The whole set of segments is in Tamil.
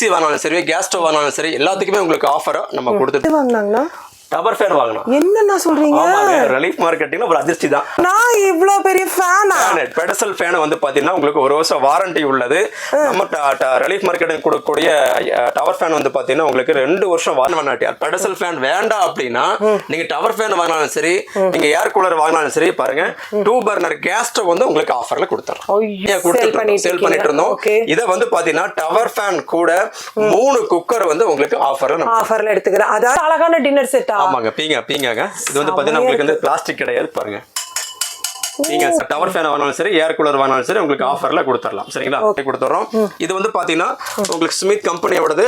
மிக்ஸி வாங்கினாலும் சரி கேஸ் ஸ்டவ் வாங்கினாலும் சரி எல்லாத்துக்குமே உங்களுக்கு ஆஃபரை நம்ம கொடுத்துட்டு இது டவர் ஃபேன் வாங்கணும். என்னண்ணா சொல்றீங்க? ரிலீஃப் மார்க்கெட்டிங்ல ஒரு அதிர்ஷ்டி தான். நான் இவ்ளோ பெரிய ஃபேனா பெடசல் ஃபேன் வந்து பாத்தீங்கன்னா உங்களுக்கு ஒரு வருஷம் வாரண்டி உள்ளது. நம்ம ரிலீஃப் மார்க்கெட்டிங் கொடுக்கக்கூடிய டவர் ஃபேன் வந்து பாத்தீங்கன்னா உங்களுக்கு ரெண்டு வருஷம் வாரண்டி பெடசல் ஃபேன் வேண்டாம் அப்படின்னா நீங்க டவர் ஃபேன் வாங்கினாலும் சரி நீங்க ஏர் கூலர் வாங்கினாலும் சரி பாருங்க. டூ பர்னர் கேஸ் வந்து உங்களுக்கு ஆஃபர்ல கொடுத்துறோம். சேல் பண்ணிட்டு இருந்தோம். இதை வந்து பாத்தீங்கன்னா டவர் ஃபேன் கூட மூணு குக்கர் வந்து உங்களுக்கு ஆஃபர்ல ஆஃபர்ல எடுத்துக்கிறேன். அதாவது அழகான டின்னர் செட்டா ஆமாங்க பீங்க பீங்கங்க. இது வந்து பாத்தீங்கன்னா உங்களுக்கு வந்து பிளாஸ்டிக் கிடையாது பாருங்க. நீங்க டவர் ஃபேன் வாங்கினாலும் சரி ஏர் கூலர் வாங்கினாலும் சரி உங்களுக்கு ஆஃபர்ல கொடுத்துடலாம். சரிங்களா? கொடுத்துறோம். இது வந்து பாத்தீங்கன்னா உங்களுக்கு ஸ்மித் கம்பெனியோடது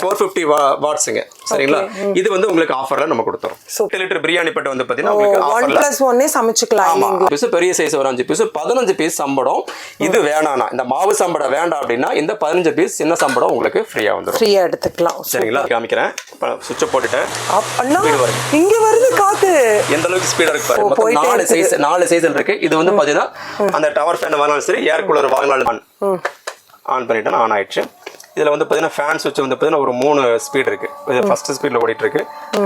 ஃபோர் ஃபிஃப்டி வாட்ஸுங்க சரிங்களா? இது வந்து உங்களுக்கு ஆஃபர்ல நம்ம கொடுத்துறோம். எட்டு லிட்டர் பிரியாணி பட்டு வந்து பாத்தீங்கன்னா உங்களுக்கு சமைச்சுக்கலாம். ஆமா. பீஸ் பெரிய சைஸ் ஒரு அஞ்சு பீஸ் பதினஞ்சு பீஸ் சம்படம். இது வேணானா இந்த மாவு சம்படம் வேண்டாம் அப்படின்னா இந்த பதினஞ்சு பீஸ் சின்ன சம்படம் உங்களுக்கு ஃப்ரீயா வந்துடும் ஃப்ரீயா எடுத்துக்கலாம். சரிங்களா? காமிக்கிறேன். சுவிட்சை போட்டுட்டேன். இங்க வருது காத்து. எந்த அளவுக்கு ஸ்பீடா இருக்கு பாருங்க நாலு. சைஸ் நாலு சைஸ்ல இருக்கு. இது வந்து பாத்தீங்கன்னா அந்த டவர் ஃபேன் வாங்கினாலும் சரி ஏர் கூலர் வாங்கினாலும் ஆன் ஆன் பண்ணிட்டேன் ஆன் ஆயிடுச்சு. இதுல வந்து பாத்தீங்கன்னா ஃபேன் சுவிட்ச் வந்து பாத்தீங்கன்னா ஒரு மூணு ஸ்பீட் இருக்கு. இது ஃபர்ஸ்ட் ஸ்பீட்ல ஓடிட்டு இருக்கு.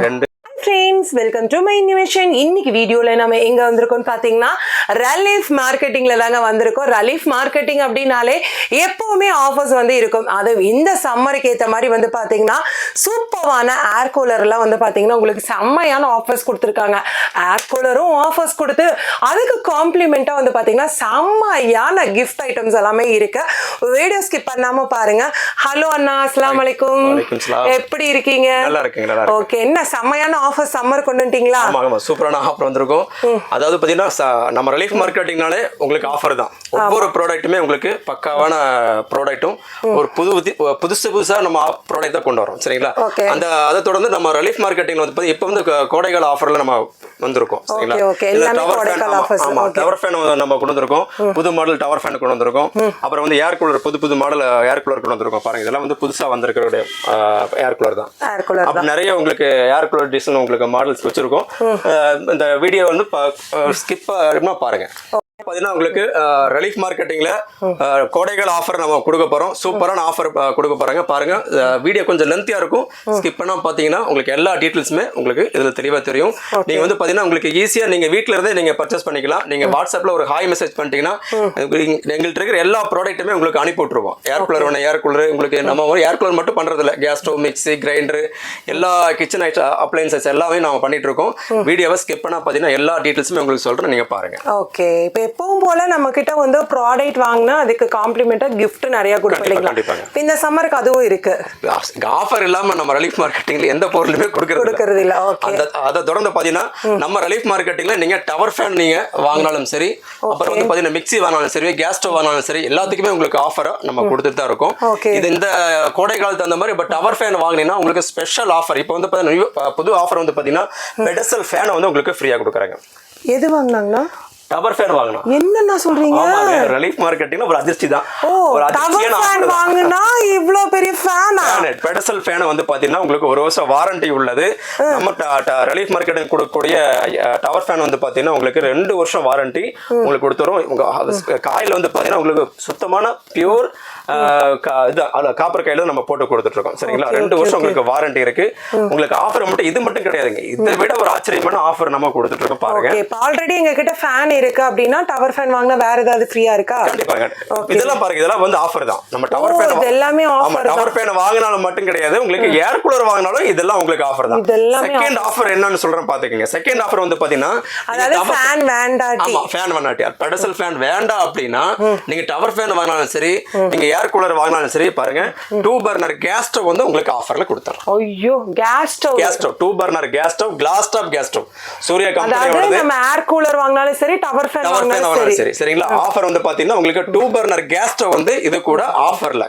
ரெண்டு friends welcome to my invention இன்னைக்கு வீடியோல நம்ம எங்க வந்திருக்கோம் பாத்தீங்கன்னா ரலீஃப் மார்க்கெட்டிங்ல தாங்க வந்திருக்கோம். ரலீஃப் மார்க்கெட்டிங் அப்படின்னாலே எப்பவுமே ஆஃபர்ஸ் வந்து இருக்கும். அது இந்த சம்மருக்கு ஏத்த மாதிரி வந்து பாத்தீங்கன்னா சூப்பரான ஏர் கூலர்லாம் வந்து பாத்தீங்கன்னா உங்களுக்கு செம்மையான ஆஃபர்ஸ் கொடுத்துருக்காங்க. ஏர் கூலரும் ஆஃபர்ஸ் கொடுத்து அதுக்கு காம்ப்ளிமெண்ட்டாக வந்து பாத்தீங்கன்னா செம்மையான கிஃப்ட் ஐட்டம்ஸ் எல்லாமே இருக்கு. வீடியோ ஸ்கிப் பண்ணாம பாருங்க. ஹலோ அண்ணா அஸ்லாம் வலைக்கும். எப்படி இருக்கீங்க? ஓகே என்ன செம்மையான ஆஃபர் சம்மர் கொண்டு வந்துட்டீங்களா ஆமா ஆமா சூப்பரான ஆஃபர் வந்திருக்கும். அதாவது பாத்தீங்கன்னா நம்ம ரிலீஃப் மார்க்கெட்டிங்னாலே உங்களுக்கு ஆஃபர் தான். ஒவ்வொரு ப்ராடக்ட்டுமே உங்களுக்கு பக்காவான ப்ராடக்ட்டும் ஒரு புது புதி- புதுசு புதுசா நம்ம ப்ராடக்ட் தான் கொண்டு வரோம் சரிங்களா. அந்த அதை தொடர்ந்து நம்ம ரிலீஃப் மார்க்கெட்டிங்ல வந்து இப்போ வந்து கோடைகால ஆஃபர்ல நம்ம வந்திருக்கோம் சரிங்களா. டவர் ஃபேன் நம்ம கொண்டு வந்திருக்கோம். புது மாடல் டவர் ஃபேன் கொண்டு வந்திருக்கோம். அப்புறம் வந்து ஏர் கூலர் புது புது மாடல் ஏர் கூலர் கொண்டு வந்திருக்கோம். பாருங்க இதெல்லாம் வந்து புதுசா வந்திருக்கிற ஏர் கூலர் தான். நிறைய உங்களுக்கு ஏர் கூலர் டிசைன் உங்களுக்கு மாடல்ஸ் வச்சிருக்கோம். இந்த வீடியோ வந்து ஸ்கிப் பாருங்க. பார்த்தீங்கன்னா உங்களுக்கு ரிலீஃப் மார்க்கெட்டிங்ல கோடைகள் ஆஃபர் நம்ம கொடுக்க போறோம். சூப்பரான ஆஃபர் கொடுக்க போறாங்க. பாருங்க வீடியோ கொஞ்சம் லென்த்தியா இருக்கும். ஸ்கிப் பண்ணா பார்த்தீங்கன்னா உங்களுக்கு எல்லா டீட்டெயில்ஸுமே உங்களுக்கு இதுல தெளிவா தெரியும். நீங்க வந்து பார்த்தீங்கன்னா உங்களுக்கு ஈஸியா நீங்க வீட்ல இருந்தே நீங்க பர்ச்சேஸ் பண்ணிக்கலாம். நீங்க வாட்ஸ்அப்ல ஒரு ஹாய் மெசேஜ் பண்ணிட்டீங்கன்னா எங்கள்கிட்ட இருக்கிற எல்லா ப்ராடக்ட்டுமே உங்களுக்கு அனுப்பி விட்டுருவோம். ஏர் கூலர் வேணும் ஏர் கூலர் உங்களுக்கு நம்ம ஒரு ஏர் கூலர் மட்டும் பண்றது இல்ல. கேஸ் ஸ்டவ் மிக்ஸி கிரைண்டர் எல்லா கிச்சன் அப்ளைன்சஸ் எல்லாமே நாம பண்ணிட்டு இருக்கோம். வீடியோவை ஸ்கிப் பண்ணா பார்த்தீங்கன்னா எல்லா டீட்டெயில்ஸுமே உங்களுக்கு சொல்றேன் நீங்க பாருங்க. ஓகே இப்போ எப்பவும் போல நம்ம கிட்ட வந்து ப்ராடக்ட் வாங்கினா அதுக்கு காம்ப்ளிமெண்டா gift நிறைய. இப்ப இந்த சம்மருக்கு அதுவும் இருக்கு. ஆஃபர் இல்லாம நம்ம ரிலீஃப் மார்க்கெட்டிங்ல எந்த பொருளுமே கொடுக்கறது கொடுக்கறது இல்ல அந்த அதை தொடர்ந்து பாத்தீங்கன்னா நம்ம ரிலீஃப் மார்க்கெட்டிங்ல நீங்க டவர் ஃபேன் நீங்க வாங்கினாலும் சரி அப்புறம் வந்து பாத்தீங்கன்னா மிக்ஸி வாங்கினாலும் சரி கேஸ் ஸ்டவ் வாங்கினாலும் சரி எல்லாத்துக்குமே உங்களுக்கு ஆஃபர் நம்ம கொடுத்துட்டு தான் இருக்கோம். இது இந்த கோடை காலத்து அந்த மாதிரி இப்போ டவர் ஃபேன் வாங்கினீங்கன்னா உங்களுக்கு ஸ்பெஷல் ஆஃபர் இப்போ வந்து பாத்தீங்கன்னா புது ஆஃபர் வந்து பாத்தீங்கன்னா பெடசல் ஃபேனை வந்து உங்களுக்கு ஃப்ரீயா கொடுக்குறாங்க. எது வாங்கினாங்கண்ணா டவர் ஃபேன் வாங்கணும். என்னண்ணா சொல்றீங்க? ரிலீஃப் மார்க்கெட்டிங்ல ஒரு அதிர்ஷ்டி தான். ஒரு அதிர்ச்சியான ஃபேன். வாங்குனா இவ்ளோ பெரிய ஃபேனா பெடசல் ஃபேன் வந்து பாத்தீங்கன்னா உங்களுக்கு ஒரு வருஷம் வாரண்டி உள்ளது. நம்ம ரிலீஃப் மார்க்கெட்டிங் கொடுக்கக்கூடிய டவர் ஃபேன் வந்து பாத்தீங்கன்னா உங்களுக்கு ரெண்டு வருஷம் வாரண்டி உங்களுக்கு கொடுத்துரும். உங்க காயில வந்து பாத்தீங்கன்னா உங்களுக்கு சுத்தமான பியூர் இது காப்பர் கையில நம்ம போட்டு கொடுத்துட்டு இருக்கோம் சரிங்களா? ரெண்டு வருஷம் உங்களுக்கு வாரண்டி இருக்கு. உங்களுக்கு ஆஃபர் மட்டும் இது மட்டும் கிடையாதுங்க. இதை விட ஒரு ஆச்சரியமான ஆஃபர் நம்ம கொடுத்துட்டு இருக்கோம் பாருங்க ஆல்ரெடி எங்க கிட்ட ஃபேன் இருக்கு அப்படின்னா டவர் ஃபேன் வாங்கினா வேற ஏதாவது ஃப்ரீயா இருக்கா? இதெல்லாம் பாருங்க இதெல்லாம் வந்து ஆஃபர் தான். நம்ம டவர் ஃபேன் எல்லாமே offer டவர் ஃபேன் வாங்கினாலும் மட்டும் கிடையாது. உங்களுக்கு ஏர் கூலர் வாங்கினாலும் இதெல்லாம் உங்களுக்கு ஆஃபர் தான். இதெல்லாமே செகண்ட் ஆஃபர் என்னன்னு சொல்றேன் பாத்துக்கங்க. செகண்ட் ஆஃபர் வந்து பாத்தீங்கன்னா அதாவது ஃபேன் வேண்டாட்டி. ஆமா ஃபேன் வேண்டாட்டி. பெடசல் ஃபேன் வேண்டாம் அப்படின்னா நீங்க டவர் ஃபேன் வாங்கினாலும் சரி நீங்க ஏர் கூலர் வாங்கினாலும் சரி பாருங்க. டூ பர்னர் கேஸ் ஸ்டவ் வந்து உங்களுக்கு ஆஃபர்ல கொடுத்துறோம் ஐயோ gas stove gas stove two burner gas stove glass top gas stove Surya கம்பெனியோடது. நம்ம ஏர் கூலர் வாங்கினாலும் சரி டவர் ஃபேன் சரி. சரி. சரிங்களா? ஆஃபர் வந்து பாத்தீங்கன்னா உங்களுக்கு டூ பர்னர் கேஸ் ஸ்டவ் வந்து இது கூட ஆஃபர்ல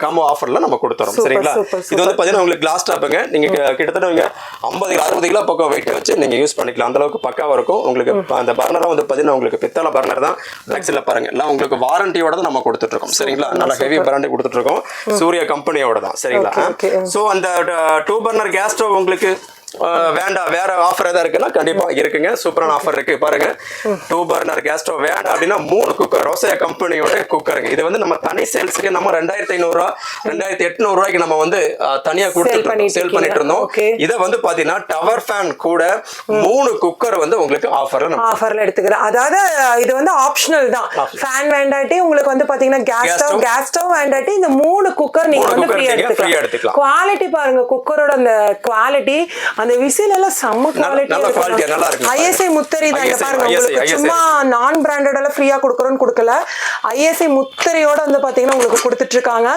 காம்போ ஆஃபர்ல நம்ம கொடுத்துறோம். சரிங்களா? இது வந்து பாத்தீங்கன்னா உங்களுக்கு கிளாஸ் டாப்புங்க நீங்க கிட்டத்தட்ட நீங்க ஐம்பது அறுபது கிலோ பக்கம் வெயிட் வச்சு நீங்க யூஸ் பண்ணிக்கலாம். அந்த அளவுக்கு பக்காவா இருக்கும். உங்களுக்கு ப- அந்த பர்னரும் வந்து பாத்தீங்கன்னா உங்களுக்கு பித்தளை பர்னர் தான். லெக்ஸில் பாருங்க. எல்லாம் உங்களுக்கு வாரண்டியோட தான் நம்ம கொடுத்துட்டு இருக்கோம் சரிங்களா? நல்லா ஹெவி பிராண்டி கொடுத்துட்டு இருக்கோம் சூர்யா கம்பெனியோட தான். சரிங்களா. ஸோ அந்த டூ பர்னர் கேஸ் ஸ்டவ் உங்களுக்கு வேண்டாம் வேற ஆஃபர் எதாவது இருக்குன்னா கண்டிப்பா இருக்குங்க. சூப்பரான ஆஃபர் இருக்கு பாருங்க. டூ பர்னர் கேஸ் ஸ்டவ் வேண்டாம் அப்படின்னா மூணு குக்கர் ரோசையா கம்பெனியோட குக்கருங்க இது வந்து நம்ம தனி சேல்ஸுக்கு நம்ம ரெண்டாயிரத்தி ஐநூறுரூவா ரெண்டாயிரத்தி எட்நூறு ரூபாய்க்கு நம்ம வந்து தனியா பண்ணிட்டு சேல் பண்ணிட்டு இருந்தோம். இதை வந்து பாத்தீங்கன்னா டவர் ஃபேன் கூட மூணு குக்கர் வந்து உங்களுக்கு ஆஃபர்ல ஆஃபர்ல எடுத்துக்கிறேன். அதாவது இது வந்து ஆப்ஷனல் தான். ஃபேன் வேண்டாட்டி உங்களுக்கு வந்து பாத்தீங்கன்னா கேஸ் ஸ்டவ். கேஸ் ஸ்டவ் வேண்டாட்டி இந்த மூணு குக்கர் நீங்க வந்து ஃப்ரீயா எடுத்துக்கலாம். குவாலிட்டி பாருங்க குக்கரோட அந்த குவாலிட்டி அந்த விசில் எல்லாம் செம்ம இருக்கு. ஐஎஸ்ஐ முத்திரை தான் இங்க பாருங்க. உங்களுக்கு. சும்மா நான் பிராண்டட் எல்லாம் ஃப்ரீயா கொடுக்குறோன்னு கொடுக்கல. ஐஎஸ்ஐ முத்திரையோட வந்து பாத்தீங்கன்னா உங்களுக்கு கொடுத்துட்டு இருக்காங்க.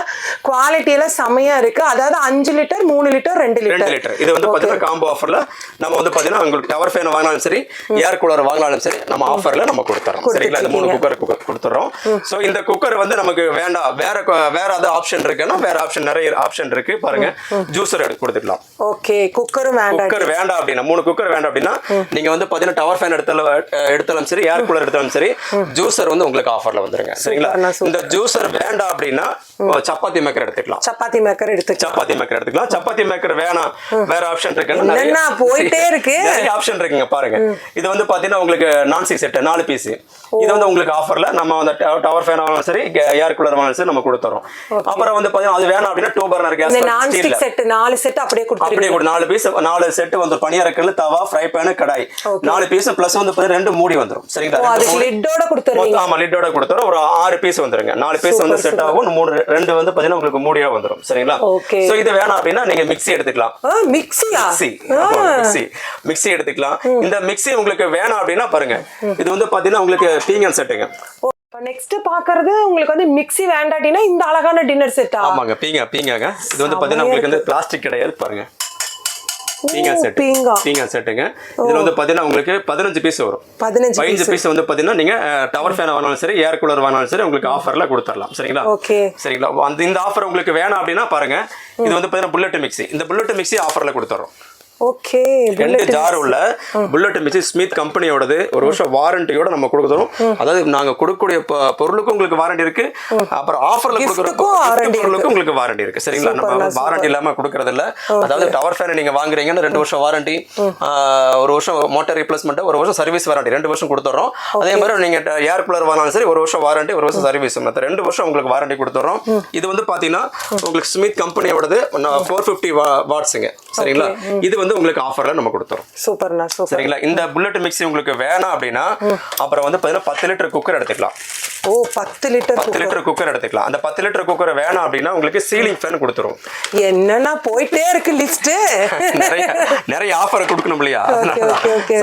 குவாலிட்டி எல்லாம் செமையா இருக்கு. அதாவது அஞ்சு லிட்டர் மூணு லிட்டர் ரெண்டு லிட்டர். லிட்டர். இது வந்து பாத்தீங்கன்னா காம்போ ஆஃபர்ல நம்ம வந்து பாத்தீங்கன்னா உங்களுக்கு டவர் ஃபேன் வாங்கினாலும் சரி ஏர் கூலர் வாங்கினாலும் சரி நம்ம ஆஃபர்ல நம்ம கொடுத்துறோம். சரிங்களா? இந்த மூணு குக்கர் கொடுத்துறோம். சோ இந்த குக்கர் வந்து நமக்கு வேண்டாம் வேற வேற ஏதாவது ஆப்ஷன் இருக்குன்னா வேற ஆப்ஷன் நிறைய ஆப்ஷன் இருக்கு. பாருங்க. ஜூசர் எடுத்து கொடுத்துக்கலாம். ஓகே குக்கரும் வேண்டாம். குக்கர் வேண்டாம் அப்படின்னா மூணு குக்கர் வேண்டாம் அப்படின்னா நீங்க வந்து பாத்தீங்கன்னா டவர் ஃபேன் எடுத்தாலும் எடுத்தாலும் சரி ஏர் கூலர் எடுத்தாலும் சரி ஜூசர் வந்து உங்களுக்கு ஆஃபர்ல வந்துருங்க. சரிங்களா. இந்த ஜூசர் வேண்டாம் அப்படின்னா சப்பாத்தி மேக்கர் எடுத்துக்கலாம். சப்பாத்தி மேக்கர் எடுத்துக்கலாம். சப்பாத்தி மேக்கர் எடுத்துக்கலாம். சப்பாத்தி மேக்கர் வேணாம். வேற ஆப்ஷன் இருக்கு போயிட்டே இருக்கு. நிறைய ஆப்ஷன் இருக்குங்க பாருங்க. இது வந்து பாத்தீங்கன்னா உங்களுக்கு நான்சி செட் நாலு பீஸ் இது வந்து உங்களுக்கு ஆஃபர்ல நம்ம அந்த டவர் ஃபேன் வாங்கினாலும் சரி ஏர் கூலர் வாங்கினாலும் சரி நம்ம கொடுத்துறோம். அப்புறம் வந்து பாத்தீங்கன்னா அது வேணாம் அப்படின்னா டூ பர்னர் கேஸ் நான் ஸ்டீல்ல ஸ்டிக் செட் நாலு செட் அப்படியே அப்படியே கொடுத்துருக்கீங்க கூட நாலு பீஸ் நாலு செட் வந்து பணியாரக்கல் தவா ஃப்ரை பேனு கடாய். நாலு பீஸ் பிளஸ் வந்து பாத்தீங்கன்னா ரெண்டு மூடி வந்துரும். சரிங்களா? மூடி. லிட்டோட மொத்தம் ஆமா லிட்டோட கொடுத்துரும் ஒரு ஆறு பீஸ் வந்துருங்க. நாலு பீஸ் வந்து செட் ஆகும். மூணு ரெண்டு வந்து பாத்தீங்கன்னா உங்களுக்கு மூடியா வந்துரும். சரிங்களா. சோ இது வேணாம் அப்படின்னா நீங்க மிக்ஸி எடுத்துக்கலாம். மிக்ஸி மிக்ஸி மிக்ஸி எடுத்துக்கலாம். இந்த மிக்ஸி உங்களுக்கு வேணாம் அப்படின்னா பாருங்க. இது வந்து பாத்தீங்கன்னா உங்களுக்கு பீங்கன் செட்டுங்க. நெக்ஸ்ட் பாக்குறது உங்களுக்கு வந்து மிக்ஸி வேண்டாட்டினா இந்த அழகான டின்னர் செட்டா ஆமாங்க பீங்க பீங்கங்க. இது வந்து பாத்தீங்கன்னா உங்களுக்கு வந்து பிளாஸ்டிக் கிடையாது பாருங்க. பீங்கா செட் பீங்கா பீங்கா செட்டுங்க. இதுல வந்து பாத்தீங்கன்னா உங்களுக்கு பதினஞ்சு பீஸ் வரும். பதினஞ்சு பதினஞ்சு பீஸ் வந்து பாத்தீங்கன்னா நீங்க டவர் ஃபேன் வாங்கினாலும் சரி ஏர் கூலர் வாங்கினாலும் சரி உங்களுக்கு ஆஃபர்ல கொடுத்துடலாம். சரிங்களா? ஓகே. சரிங்களா? அந்த இந்த ஆஃபர் உங்களுக்கு வேணாம் அப்படின்னா பாருங்க. இது வந்து பாத்தீங்கன்னா புல்லட் மிக்ஸி இந்த புல்லட் மிக்ஸி ஆஃபர்ல கொடுத்துறோம். ஓகே ரெண்டு ஜார் உள்ள புல்லட் மிக்ஸி ஸ்மித் கம்பெனியோடது ஒரு வருஷம் வாரண்டியோட நம்ம கொடுக்குறோம் அதாவது நாங்க கொடுக்கக்கூடிய பொருளுக்கும் உங்களுக்கு வாரண்டி இருக்கு. அப்புறம் ஆஃபர்ல கொடுக்குற Gift-க்கும் warranty பொருளுக்கும் உங்களுக்கு வாரண்டி இருக்கு. சரிங்களா? நம்ம வாரண்டி இல்லாம கொடுக்கறது இல்ல அதாவது டவர் ஃபேன் நீங்க வாங்குறீங்கன்னா ரெண்டு வருஷம் வாரண்டி ஒரு வருஷம் மோட்டார் ரீப்ளேஸ்மெண்ட் ஒரு வருஷம் சர்வீஸ் வாரண்டி ரெண்டு வருஷம் கொடுத்துறோம். அதே மாதிரி நீங்க ஏர் கூலர் வாங்கினாலும் சரி ஒரு வருஷம் வாரண்டி ஒரு வருஷம் சர்வீஸ் ரெண்டு வருஷம் உங்களுக்கு வாரண்டி கொடுத்துறோம். இது வந்து பாத்தீங்கன்னா உங்களுக்கு ஸ்மித் கம்பெனியோடது ஃபோர் ஃபிஃப்டி வாட்ஸுங்க சரிங்களா? இது வந்து உங்களுக்கு ஆஃபர்ல நம்ம கொடுத்துறோம். சூப்பர்ண்ணா சூப்பர். சரிங்களா? இந்த புல்லட் மிக்ஸி உங்களுக்கு வேணாம் அப்படின்னா அப்புறம் வந்து பார்த்தீங்கன்னா பத்து லிட்டர் குக்கர் எடுத்துக்கலாம். ஓ பத்து லிட்டர் பத்து லிட்டர் குக்கர் எடுத்துக்கலாம். அந்த பத்து லிட்டர் குக்கர் வேணாம் அப்படின்னா உங்களுக்கு சீலிங் ஃபேன் கொடுத்துரும். என்னன்னா போயிட்டே இருக்கு லிஸ்ட் நிறைய நிறைய ஆஃபர் கொடுக்கணும் இல்லையா.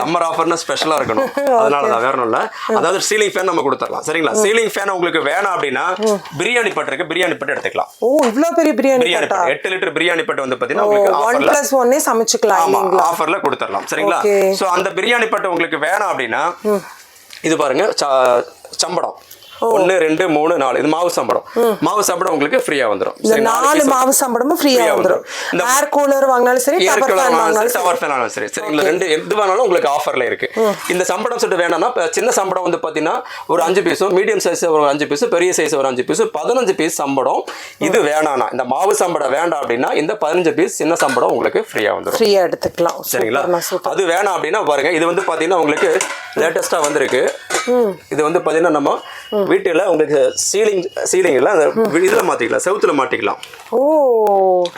சம்மர் ஆஃபர்னா ஸ்பெஷலா இருக்கணும். அதனால தான் வேற இல்ல. அதாவது சீலிங் ஃபேன் நம்ம கொடுத்துடலாம். சரிங்களா? சீலிங் ஃபேன் உங்களுக்கு வேணாம் அப்படின்னா பிரியாணி பட்டு இருக்கு. பிரியாணி பட்டு எடுத்துக்கலாம். ஓ இவ்ளோ பெரிய பிரியாணி பிரியாணி எட்டு லிட்டர் பிரியாணி பட்டு வந்து பாத்தீங்கன்னா ஒன் உங்களுக்கு ஆஃபர்ல பிளஸ் ஒன்னே சமைச்சுக்கலாம் ஆமா ஆஃபர்ல கொடுத்துடலாம். சரிங்களா. சோ அந்த பிரியாணி பட்டு உங்களுக்கு வேணாம் அப்படின்னா இது பாருங்க சம்படம். ஒன்னு ரெண்டு மூணு நாலு. இது மாவு சம்படம். மாவு சம்படம் உங்களுக்கு ஃப்ரீயா வந்துரும். இந்த சரி, நாலு மாவு சம்பளமும் ஃப்ரீயா வந்துரும். இந்த- ஏர் கூலர் வாங்கினாலும் சரி ஏர் கூலர் வாங்கினாலும் சரி, டவர் ஃபேன் சரி. சரிங்களா ரெண்டு எது வேணாலும் உங்களுக்கு ஆஃபர்ல இருக்கு. இந்த சம்பளம் செட்டு வேணாம்னா இப்ப சின்ன சம்பளம் வந்து பாத்தீங்கன்னா ஒரு அஞ்சு பீஸும் மீடியம் சைஸ் ஒரு அஞ்சு பீஸ் பெரிய சைஸ் ஒரு அஞ்சு பீஸ் பதினஞ்சு பீஸ் சம்பளம் இது வேணாம்னா இந்த மாவு சம்பளம் வேண்டாம் அப்படின்னா இந்த பதினஞ்சு பீஸ் சின்ன சம்பளம் உங்களுக்கு ஃப்ரீயா வந்துரும். ஃப்ரீயா எடுத்துக்கலாம். சரிங்களா? அது வேணாம் அப்படின்னா பாருங்க இது வந்து பாத்தீங்கன்னா உங்களுக்கு லேட்டஸ்டா வந்திருக்கு. இது வந்து பாத்தீங்கன்னா நம்ம வீட்டுல உங்களுக்கு சீலிங் சீலிங்ல அந்த இதுல மாத்திக்கலாம் செவுத்துல மாட்டிக்கலாம் ஓ.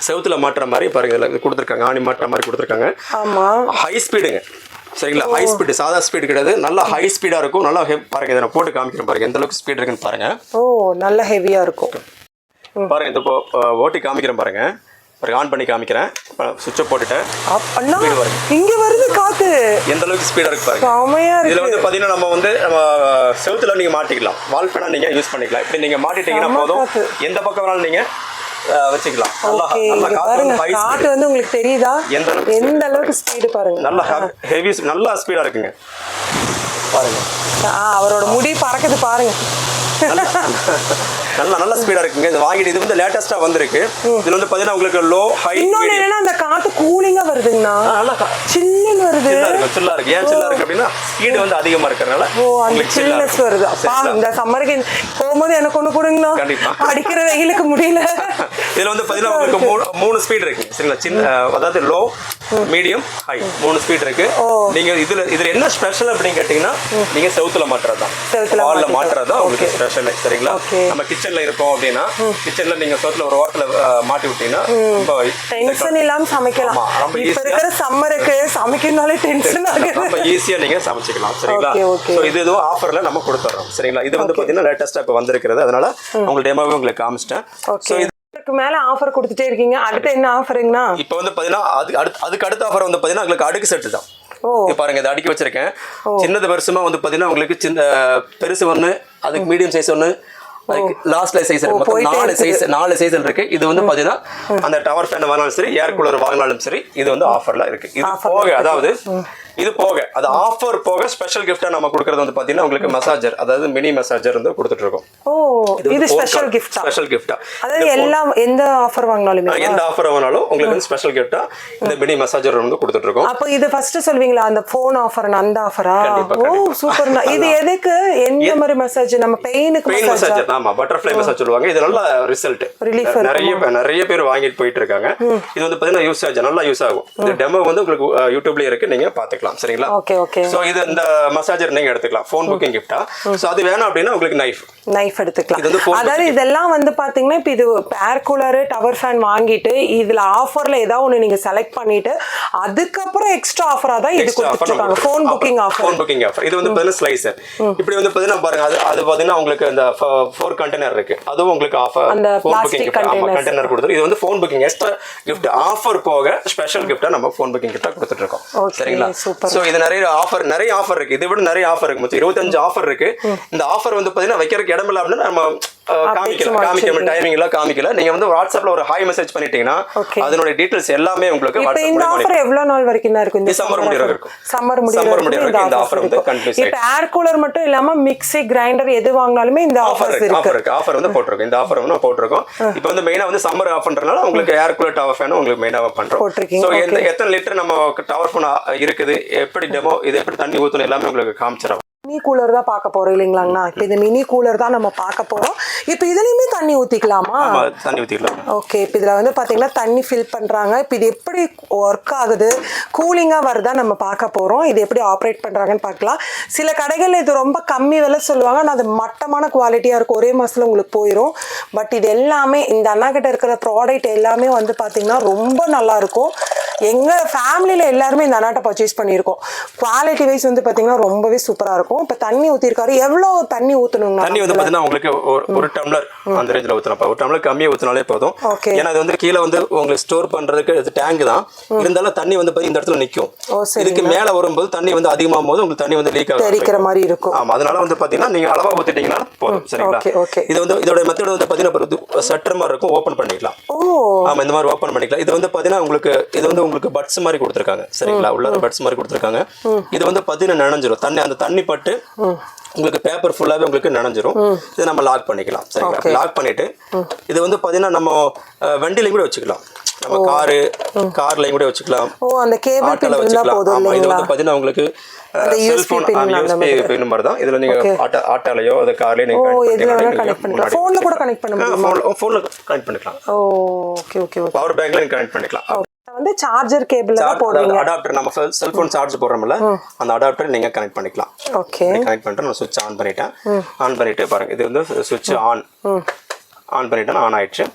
செவுத்துல மாட்டுற மாதிரி பாருங்க இதுல கொடுத்துருக்காங்க ஆணி மாட்டுற மாதிரி கொடுத்துருக்காங்க. ஆமா. ஹை ஸ்பீடுங்க சரிங்களா? ஹை ஸ்பீடு சாதா ஸ்பீடு கிடையாது. நல்லா ஹை ஸ்பீடா இருக்கும். நல்லா பாருங்க இதை நான் போட்டு காமிக்கிறேன் பாருங்க எந்த அளவுக்கு ஸ்பீட் இருக்குன்னு பாருங்க. ஓ நல்ல ஹெவியா இருக்கும். பாருங்க இந்த ஓட்டி காமிக்கிறேன் பாருங்க. பாருங்க ஆன் பண்ணி காமிக்கிறேன். சுவிட்சை போட்டுட்டேன். இங்க வருது எந்த அளவுக்கு ஸ்பீடா இருக்கு பாருங்க. செமையா இதுல வந்து பாத்தீங்கன்னா நம்ம வந்து நம்ம செவுத்துல நீங்க மாட்டிக்கலாம். வால் பேனா நீங்க யூஸ் பண்ணிக்கலாம். இப்படி நீங்க மாட்டிட்டீங்கன்னா போதும். எந்த பக்கம் வேணாலும் நீங்க வச்சுக்கலாம். காத்து வந்து உங்களுக்கு தெரியுதா? எந்த அளவுக்கு எந்த அளவுக்கு ஸ்பீடு பாருங்க. நல்லா ஹெவி நல்லா ஸ்பீடா இருக்குங்க. பாருங்க. அவரோட முடி பறக்குது பாருங்க. நல்லா நல்ல ஸ்பீடா இருக்குங்க. இது வாங்கிட்டு இது வந்து லேட்டஸ்டா வந்திருக்கு. இதுல வந்து பாத்தீங்கன்னா உங்களுக்கு லோ ஹை இன்னொன்னு என்னன்னா அந்த காத்து கூலிங்கா வருதுங்கண்ணா. நல்லா சில்லுன்னு வருது. சில்லா இருக்கு சில்லா இருக்கு. ஏன் சில்லா இருக்கு அப்படின்னா ஸ்பீடு வந்து அதிகமா இருக்கறனால ஓ அந்த சில்னஸ். வருது. அப்பா? இந்த சம்மருக்கு போகும்போது எனக்கு ஒண்ணு கொடுங்கண்ணா. அடிக்கிற வெயிலுக்கு முடியல. இதுல வந்து பாத்தீங்கன்னா உங்களுக்கு மூணு மூணு ஸ்பீட் இருக்கு. சரிங்களா? சின்ன அதாவது லோ மீடியம் ஹை மூணு ஸ்பீட் இருக்கு. நீங்க இதுல இதுல என்ன ஸ்பெஷல் அப்படின்னு கேட்டீங்கன்னா நீங்க செவுத்துல மாட்டுறது தான் செவுத்துல. மாட்டுறது தான் உங்களுக்கு ஸ்பெஷல் சரிங்களா? Okay. நம்ம கிச்சன்ல இருக்கோம் அப்படின்னா கிச்சன்ல நீங்க செவுத்துல ஒரு ஓரத்துல மாட்டி விட்டீங்கன்னா ரொம்ப டென்ஷன் இல்லாம சமைக்கலாம். ரொம்ப. இருக்கிற சம்மருக்கு சமைக்கணும்னாலே டென்ஷன் ஆகுது. ரொம்ப ஈஸியா நீங்க சமைச்சுக்கலாம் சரிங்களா. ஸோ இது இதுவும் ஆஃபர்ல நம்ம கொடுத்துறோம் சரிங்களா? இது வந்து பாத்தீங்கன்னா லேட்டஸ்டா இப்போ வந்திருக்கிறது. அதனால உங்களுக்கு டெமோவே உங்களுக்கு காமிச்சிட்டேன். ஓகே இதுக்கு மேல ஆஃபர் கொடுத்துட்டே இருக்கீங்க. அடுத்து என்ன ஆஃபருங்கண்ணா இப்போ வந்து பாத்தீங்கன்னா அது அடுத்து அதுக்கு அடுத்த ஆஃபர் வந்து பாத்தீங்கன்னா உங்களுக்கு அடுக்கு செட்டு தான். பாருங்க இதை அடுக்கி வச்சிருக்கேன். சின்னது பெருசுமா வந்து பாத்தீங்கன்னா உங்களுக்கு சின்ன பெருசு ஒண்ணு அதுக்கு மீடியம் சைஸ் அதுக்கு லாஸ்ட்ல சைஸ் நாலு. சைஸ் நாலு சைஸ் இருக்கு. இது வந்து பாத்தீங்கன்னா அந்த டவர் ஃபேன் வாங்கினாலும் சரி ஏர் கூலர் வாங்கினாலும் சரி இது வந்து ஆஃபர்ல இருக்கு. இது போக அதாவது இது போக அது ஆஃபர் போக ஸ்பெஷல் கிஃப்டா நம்ம கொடுக்கறது வந்து பாத்தீங்கன்னா உங்களுக்கு மசாஜர் அதாவது மினி மசாஜர் வந்து கொடுத்துட்டு இருக்கோம் ஓ இது ஸ்பெஷல் கிஃப்டா ஸ்பெஷல் கிஃப்டா அதாவது எல்லாம் எந்த ஆஃபர் வாங்கினாலுமே எந்த ஆஃபர் வேணாலும் உங்களுக்கு வந்து ஸ்பெஷல் கிஃப்டா இந்த மினி மசாஜர் வந்து கொடுத்துட்டு இருக்கோம் அப்போ இது ஃபர்ஸ்ட் சொல்வீங்களா அந்த ஃபோன் ஆஃபர் அந்த ஆஃபரா ஓ. சூப்பர்ண்ணா இது எதுக்கு? எந்த மாதிரி மசாஜ் நம்ம பெயினுக்கு பெயின் மசாஜ் ஆமா பட்டர்ஃப்ளை மசாஜ் சொல்லுவாங்க. இது நல்ல ரிசல்ட் Relief நிறைய நிறைய பேர் வாங்கிட்டு போயிட்டு இருக்காங்க. இது வந்து பாத்தீங்கன்னா யூஸ் ஆச்சு நல்லா யூஸ் ஆகும். இந்த டெமோ வந்து உங்களுக்கு யூடியூப்ல இருக்கு. நீங்க பாத்துக்கலாம். சரிங்களா? ஓகே ஓகே சோ இது இந்த மசாஜர் நீங்க எடுத்துக்கலாம். ஃபோன் புக்கிங் கிஃப்டா சோ அது வேணும் அப்படின்னா உங்களுக்கு நைஃப் நைஃப் எடுத்துக்கலாம். இது வந்து phone அதாவது இதெல்லாம் வந்து பாத்தீங்கன்னா இப்போ இது ஏர் கூலரு டவர் ஃபேன் வாங்கிட்டு இதுல ஆஃபர்ல ஏதாவது ஒன்று நீங்க செலக்ட் பண்ணிட்டு அதுக்கப்புறம் எக்ஸ்ட்ரா ஆஃபரா தான் இது கொடுத்துருக்காங்க phone booking offer phone booking offer இது வந்து பாத்தீங்கன்னா ஸ்லைசர் இப்படி வந்து பாத்தீங்கன்னா பாருங்க அது அது பாத்தீங்கன்னா உங்களுக்கு அந்த ஃபோர் கண்டெய்னர் இருக்கு. அதுவும் உங்களுக்கு ஆஃபர் அந்த containers. கண்டெய்னர் கொடுத்துரு இது வந்து phone booking extra gift offer போக ஸ்பெஷல் கிஃப்ட்டா நம்ம ஃபோன் புக்கிங் கிஃப்ட்டா கொடுத்துட்டு இருக்கோம் சரிங்களா? Super. சோ இது நிறைய ஆஃபர் நிறைய ஆஃபர் இருக்கு. இதை விட நிறைய ஆஃபர் இருக்கு மொத்தம். இருபத்தஞ்சு ஆஃபர் இருக்கு. இந்த ஆஃபர் வந்து பாத்தீங்கன்னா வைக்கிறதுக்கு இடமில்ல அப்படின்னு நம்ம காமிக்கல சும்மா காமிக்கல வச்சிருக்கீங்க. டைமிங் எல்லாம் காமிக்கல. நீங்க வந்து வாட்ஸ்அப்ல ஒரு ஹாய் மெசேஜ் பண்ணிட்டீங்கன்னா. அதனுடைய டீடைல்ஸ் எல்லாமே உங்களுக்கு இப்போ இந்த ஆஃபர் எவ்வளவு நாள் வரைக்கும் தான் இருக்கும்? இந்த December முடியிற வரைக்கும் இருக்கும். சம்மர் முடியிற முடியிற வரைக்கும் இந்த ஆஃபர் வந்து continuous இப்போ ஏர் கூலர் மட்டும் இல்லாம மிக்ஸி கிரைண்டர் எது வாங்கினாலுமே இந்த ஆஃபர் இருக்கு ஆஃபர் இருக்கு. ஆஃபர் வந்து போட்டிருக்கோம். இந்த ஆஃபர் வந்து போட்டிருக்கோம். இப்போ வந்து மெயினா வந்து சம்மர் ஆஃப்ன்றனால உங்களுக்கு ஏர் கூலர் டவர் ஃபேன் உங்களுக்கு மெயினாக பண்றோம். எந்த எத்தனை லிட்டர் நம்ம டவர் ஃபோன் இருக்குது? எப்படி டெமோ இது எப்படி தண்ணி ஊற்றணும் எல்லாமே உங்களுக்கு காமிச்சிடும் மினி கூலர் தான் பார்க்க போறோம் இல்லைங்களாங்கண்ணா? இப்போ இந்த மினி கூலர் தான் நம்ம பார்க்க போறோம். இப்போ இதுலயுமே தண்ணி ஊத்திக்கலாமா? தண்ணி ஊற்றிக்கலாம் ஓகே இப்போ இதில் வந்து பார்த்தீங்கன்னா தண்ணி ஃபில் பண்ணுறாங்க இப்போ இது எப்படி ஒர்க் ஆகுது? கூலிங்காக வருதா நம்ம பார்க்க போகிறோம் இது எப்படி ஆப்ரேட் பண்ணுறாங்கன்னு பார்க்கலாம். சில கடைகளில் இது ரொம்ப கம்மி விலை சொல்லுவாங்க. ஆனால் அது மட்டமான குவாலிட்டியாக இருக்கும். ஒரே மாதத்தில் உங்களுக்கு போயிடும் பட் இது எல்லாமே இந்த அண்ணா கிட்ட இருக்கிற ப்ராடக்ட் எல்லாமே வந்து பார்த்தீங்கன்னா ரொம்ப நல்லா இருக்கும். எங்கள் ஃபேமிலியில் எல்லாருமே இந்த அண்ணாட்ட பர்ச்சேஸ் பண்ணியிருக்கோம். குவாலிட்டி வைஸ் வந்து பார்த்தீங்கன்னா ரொம்பவே சூப்பராக இருக்கும். இப்போ தண்ணி ஊற்றிருக்காரு எவ்வளோ தண்ணி ஊற்றணுங்கண்ணா தண்ணி வந்து பார்த்தீங்கன்னா உங்களுக்கு ஒரு டம்ளர் அந்த ரேஞ்சில் ஊற்றணும் ஒரு டம்ளர் கம்மியாக ஊற்றினாலே போதும். Okay. ஏன்னா அது வந்து கீழே வந்து உங்களுக்கு ஸ்டோர் பண்ணுறதுக்கு இது டேங்க் தான். இருந்தாலும் தண்ணி வந்து பார்த்தீங்கன்னா இந்த இடத்துல நிற்கும். இதுக்கு மேலே வரும்போது தண்ணி வந்து அதிகமாகும் போது உங்களுக்கு தண்ணி வந்து லீக் ஆகும் தெரிக்கிற மாதிரி இருக்கும். ஆமா அதனால வந்து பாத்தீங்கன்னா நீங்க அளவா ஊத்திட்டீங்கன்னா போதும். சரிங்களா. இது வந்து இதோட மெத்தட் வந்து பாத்தீங்கன்னா சட்டர் மாதிரி இருக்கும். ஓபன் பண்ணிக்கலாம். ஓ. ஆமா இந்த மாதிரி ஓபன் பண்ணிக்கலாம். இது வந்து பாத்தீங்கன்னா உங்களுக்கு இது வந்து உங்களுக்கு பட்ஸ் மாதிரி கொடுத்துருக்காங்க. சரிங்களா? உள்ள பட்ஸ் மாதிரி கொடுத்துருக்காங்க. இது வந்து பாத்தீங்கன்னா நனைஞ்சிரும். தண்ணி அந்த தண்ணி பட்டு உங்களுக்கு பேப்பர் ஃபுல்லாவே உங்களுக்கு நனைஞ்சிரும். இதை நம்ம லாக் பண்ணிக்கலாம். சரிங்களா? லாக் பண்ணிட்டு இது வந்து பாத்தீங்கன்னா நம்ம வண்டிலையும் கூட வச்சுக்கலாம். நம்ம காரு கார்லையும் கூட வச்சுக்கலாம். ஓ அந்த கேபிள் பின் போதும் ஆமா இது வந்து பாத்தீங்கன்னா உங்களுக்கு செல்போன் யூஎஸ்பி பின் மாதிரி. தான் இதுல நீங்க ஆட்டோ ஆட்டோலயோ கார்லயோ நீங்க எதுல வேணா பண்ணிக்கலாம். கூட பண்ண ஓகே ஓகே பவர் பேங்க்ல கனெக்ட் பண்ணிக்கலாம். வந்து சார்ஜர் கேபிள் தான் போடுவீங்க. அடாப்டர் நம்ம செல்போன் சார்ஜ் போடுறோம்ல அந்த அடாப்டர் நீங்க கனெக்ட் பண்ணிக்கலாம். ஓகே கனெக்ட் பண்ணிட்டு நான் சுவிட்ச் ஆன் பண்ணிட்டேன். ஆன் பண்ணிட்டு பாருங்க இது வந்து சுவிட்ச் ஆன் ஆன் பண்ணிட்டேன் ஆன் ஆயிடுச்சு.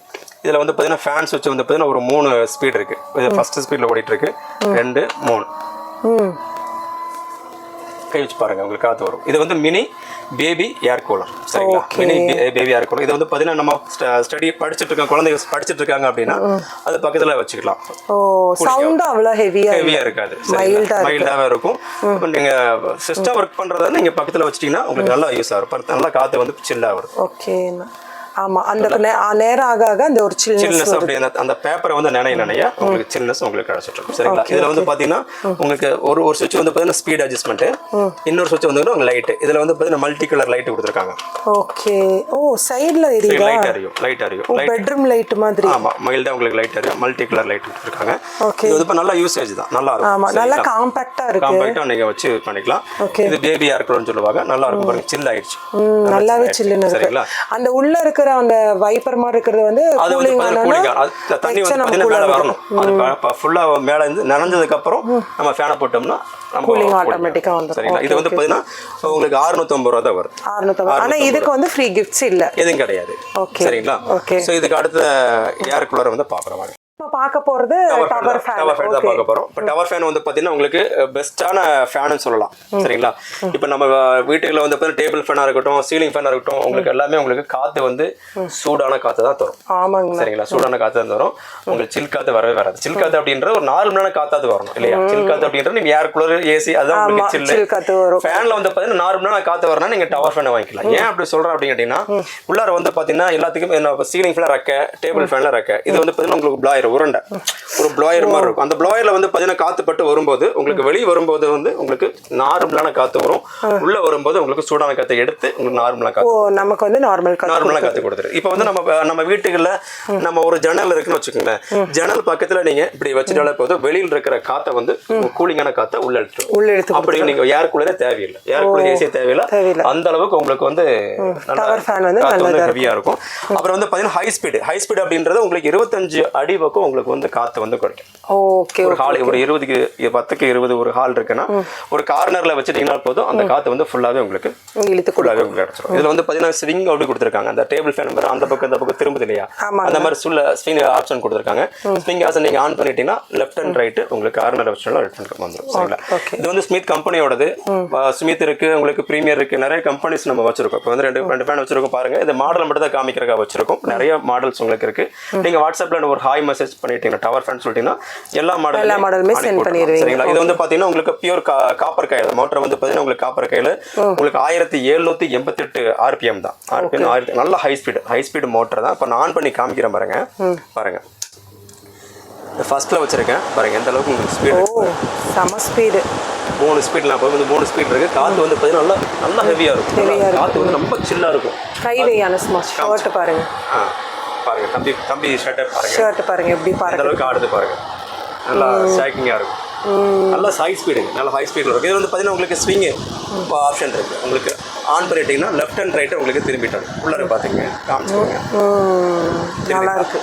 இதுல வந்து பாத்தீங்கன்னா ஃபேன் சுவிட்ச் வந்து பாத்தீங்கன்னா ஒரு மூணு ஸ்பீட் இருக்கு. இது ஃபர்ஸ்ட் ஸ்பீட்ல ஓடிட்டு இருக்கு ரெண்டு மூணு. கை வச்சு பாருங்க உங்களுக்கு காத்து வரும். இது வந்து மினி பேபி ஏர் கூலர் சரிங்களா? மினி பேபி ஏர் கூலர் இது வந்து பாத்தீங்கன்னா நம்ம ஸ்டடி படிச்சுட்டு இருக்க குழந்தைங்க படிச்சுட்டு இருக்காங்க அப்படின்னா அது பக்கத்துல வச்சுக்கலாம். ஓ சவுண்ட் அவ்வளோ ஹெவியா ஹெவியா இருக்காது. மைல்டாவே இருக்கும். இப்போ நீங்க சிஸ்டம் ஒர்க் பண்றத நீங்க பக்கத்துல வச்சிட்டீங்கன்னா உங்களுக்கு நல்லா யூஸ் ஆகும் நல்லா காத்து வந்து சில்லா வரும். ஓகே ஆமா அந்த நேரம் ஆக ஆக அந்த ஒரு சில்னஸ் அப்படி அந்த பேப்பரை வந்து நினைய நினைய உங்களுக்கு சில்னஸ் உங்களுக்கு கிடைச்சிட்டு சரிங்களா? இதுல வந்து பாத்தீங்கன்னா உங்களுக்கு ஒரு ஒரு சுவிட்ச் வந்து பாத்தீங்கன்னா ஸ்பீட் அட்ஜஸ்ட்மெண்ட் இன்னொரு சுவிட்ச் வந்து உங்களுக்கு லைட் இதுல வந்து பாத்தீங்கன்னா மல்டி கலர் லைட் கொடுத்துருக்காங்க. ஓகே ஓ சைடுல எரியுதா? லைட் அறியும் லைட் லைட் பெட்ரூம் லைட் மாதிரி. ஆமா மைல்டா உங்களுக்கு லைட் அறியும் மல்டி கலர் லைட் கொடுத்துருக்காங்க. Okay. இது வந்து நல்ல யூசேஜ் தான். நல்லா ஆமா இருக்கும் நல்லா காம்பாக்டா இருக்கு. காம்பாக்டா நீங்க வச்சு பண்ணிக்கலாம். இது பேபியா இருக்கணும்னு சொல்லுவாங்க. நல்லா இருக்கும் பாருங்க சில் ஆயிடுச்சு. நல்லாவே சில்லுன்னு இருக்கு. சரிங்களா? அந்த உள்ள இருக்கிற இருக்கிற அந்த வைப்பர் மாதிரி இருக்கிறது வந்து அது வந்து கூலிங் தண்ணி வந்து மேல வரணும். அது ஃபுல்லா மேல இருந்து நனைஞ்சதுக்கு அப்புறம் நம்ம ஃபேனை போட்டோம்னா நம்ம Cooling cooling automatic ஆ ஆகும். வந்துரும். சரிங்களா? இது வந்து பாத்தீங்கன்னா உங்களுக்கு 650 ரூபா தான் வரும். அறுநூத்தம்பது ஆனா இதுக்கு வந்து ஃப்ரீ கிஃப்ட்ஸ் இல்ல. எதுவும் கிடையாது. Okay. சரிங்களா? Okay. சோ இதுக்கு அடுத்த ஏர் கூலர் வந்து நம்ம பார்க்க போறது டவர் ஃபேன் டவர் ஃபேன் தான் பார்க்க போறோம். இப்போ டவர் ஃபேன் வந்து பாத்தீங்கன்னா உங்களுக்கு பெஸ்ட்டான ஃபேனு சொல்லலாம். சரிங்களா? இப்போ நம்ம வீட்டுல வந்து பார்த்தீங்கன்னா டேபிள் ஃபேனா இருக்கட்டும் சீலிங் ஃபேனா இருக்கட்டும் உங்களுக்கு எல்லாமே உங்களுக்கு காத்து வந்து சூடான காத்து தான் தரும். ஆமாங்க. சரிங்களா? சூடான காத்து தான் வரும் உங்களுக்கு சில் காத்து வரவே வராது. சில் காத்து அப்படின்ற ஒரு நார்மலான காத்தாது வரணும் இல்லையா? சில் காத்து அப்படின்ற நீங்க ஏர் கூலர் ஏசி அதான் உங்களுக்கு சில்லு சில் காத்து வரும். ஃபேன்ல வந்து பாத்தீங்கன்னா நார்மலான காத்து வரணும் நீங்க டவர் ஃபேனை வாங்கிக்கலாம். ஏன் அப்படி சொல்றேன் அப்படின்னு கேட்டீங்கன்னா உள்ளார வந்து பாத்தீங்கன்னா எல்லாத்துக்கும் சீலிங் ஃபேன்ல ரெக்க டேபிள் ஃபேன்ல ரெக்க. இது வந்து பாத்தீங்கன்னா உங்களுக்கு ப்ளாயர் உருண்டை. ஒரு ப்ளாயர் மாதிரி இருக்கும். அந்த ப்ளாயர்ல வந்து பாத்தீங்கன்னா காத்து பட்டு வரும்போது உங்களுக்கு வெளியே வரும்போது வந்து உங்களுக்கு நார்மலான காத்து வரும். உள்ள வரும்போது உங்களுக்கு சூடான காத்தை எடுத்து உங்களுக்கு நார்மலான காத்து ஓ நமக்கு வந்து நார்மல் காத்து நார்மலா காத்து கொடுத்துரு இப்போ வந்து நம்ம நம்ம வீட்டுகள்ல நம்ம ஒரு ஜன்னல் இருக்குன்னு வச்சுக்கோங்களேன். ஜன்னல் பக்கத்துல நீங்க இப்படி வச்சுட்டாலே போதும். வெளியில இருக்கிற காத்தை வந்து கூலிங்கான காத்தை உள்ள எடுத்துரும். உள்ள எடுத்து அப்படி நீங்க ஏர் கூலரே தேவையில்லை. ஏர் கூலர் ஏசியே தேவையில்லை. அந்த அளவுக்கு உங்களுக்கு வந்து நல்லா Tower fan வந்து காத்து நல்லதா ஹெவியா இருக்கும். அப்புறம் வந்து பாத்தீங்கன்னா ஹை ஸ்பீடு ஹை ஸ்பீடு அப்படின்றது உங்களுக்கு இருபத்தஞ்சு அடி பக்கம் உங்களுக்கு வந்து காத்து வந்து குறைக்கும் ஓகே ஒரு ஹால் ஒரு இருபதுக்கு பத்துக்கு இருபது ஒரு ஹால் இருக்குன்னா ஒரு கார்னர்ல வச்சுட்டீங்கன்னா போதும் அந்த காத்து வந்து ஃபுல்லாவே உங்களுக்கு இழுத்து ஃபுல்லாகவே உங்களுக்கு கிடைச்சிரும். இதுல வந்து பாத்தீங்கன்னா ஸ்விங் அப்படி கொடுத்துருக்காங்க. அந்த டேபிள் ஃபேன் மாதிரி அந்த பக்கம் இந்த பக்கம் திரும்புது இல்லையா. அந்த மாதிரி சுள்ள ஸ்விங் ஆப்ஷன் கொடுத்துருக்காங்க. ஸ்விங் ஆப்ஷன் நீங்க ஆன் பண்ணிட்டீங்கன்னா லெஃப்ட் அண்ட் ரைட் உங்களுக்கு கார்னர் வச்சாலும் லெஃப்ட் அண்ட் வந்துடும் சரிங்களா. இது வந்து ஸ்மித் கம்பெனியோடது ஸ்மித் இருக்கு உங்களுக்கு ப்ரீமியர் இருக்கு. நிறைய கம்பெனிஸ் நம்ம வச்சிருக்கோம். இப்போ வந்து ரெண்டு ரெண்டு ஃபேன் வச்சிருக்கோம் பாருங்க. இந்த மாடல் மட்டும் தான் காமிக்கிறதுக்காக வச்சிருக்கோம். நிறைய மாடல்ஸ் உங்களுக்கு இருக்கு. நீங்க வாட்ஸ்அப்ல ஒரு ஹாய் மெசேஜ் பண்ணிட்டீங்கன்னா டவர் ஃபேன் சொல்லிட்டீங்கன்னா எல்லா மாடல் எல்லா மாடலுமே send பண்ணிடுவீங்க. சரிங்களா? இது வந்து பாத்தீங்கன்னா உங்களுக்கு பியூர் காப்பர் கையில் மோட்டர் வந்து பாத்தீங்கன்னா உங்களுக்கு காப்பர் கையில் உங்களுக்கு ஆயிரத்தி எழுநூத்தி எண்பத்தெட்டு ஆர்பிஎம் தான். ஆர்பிஎம் ஆயிரத்தி நல்ல high speed high speed motor தான். இப்போ நான் ஆன் பண்ணி காமிக்கிறேன் பாருங்க. பாருங்க. ஃபர்ஸ்ட்ல வச்சிருக்கேன். பாருங்க எந்த அளவுக்கு உங்களுக்கு ஸ்பீடு செம ஸ்பீடு மூணு ஸ்பீட்ல அப்போ வந்து மூணு ஸ்பீட் இருக்கு. காத்து வந்து பாத்தீங்கன்னா நல்லா நல்லா ஹெவியா இருக்கும். காத்து வந்து ரொம்ப சில்லா இருக்கும். கை வையான ஷர்ட் பாருங்க. பாருங்க தம்பி தம்பி ஷர்ட்டை பாருங்க. ஷர்ட் பாருங்க எப்படி பாருங்க. அளவுக்கு ஆடுது பாருங்க. நல்லா ஷேக்கிங்காக இருக்கும். நல்லா ஹை ஸ்பீடுங்க நல்லா ஹை ஸ்பீடில் இருக்கும். இது வந்து பார்த்தீங்கன்னா உங்களுக்கு ஸ்விங்கு ஆப்ஷன் இருக்கு. உங்களுக்கு ஆன் பண்ணிட்டீங்கன்னா லெஃப்ட் அண்ட் ரைட்டை உங்களுக்கு திரும்பிட்டோம் உள்ளார பார்த்துங்க நல்லா இருக்கு.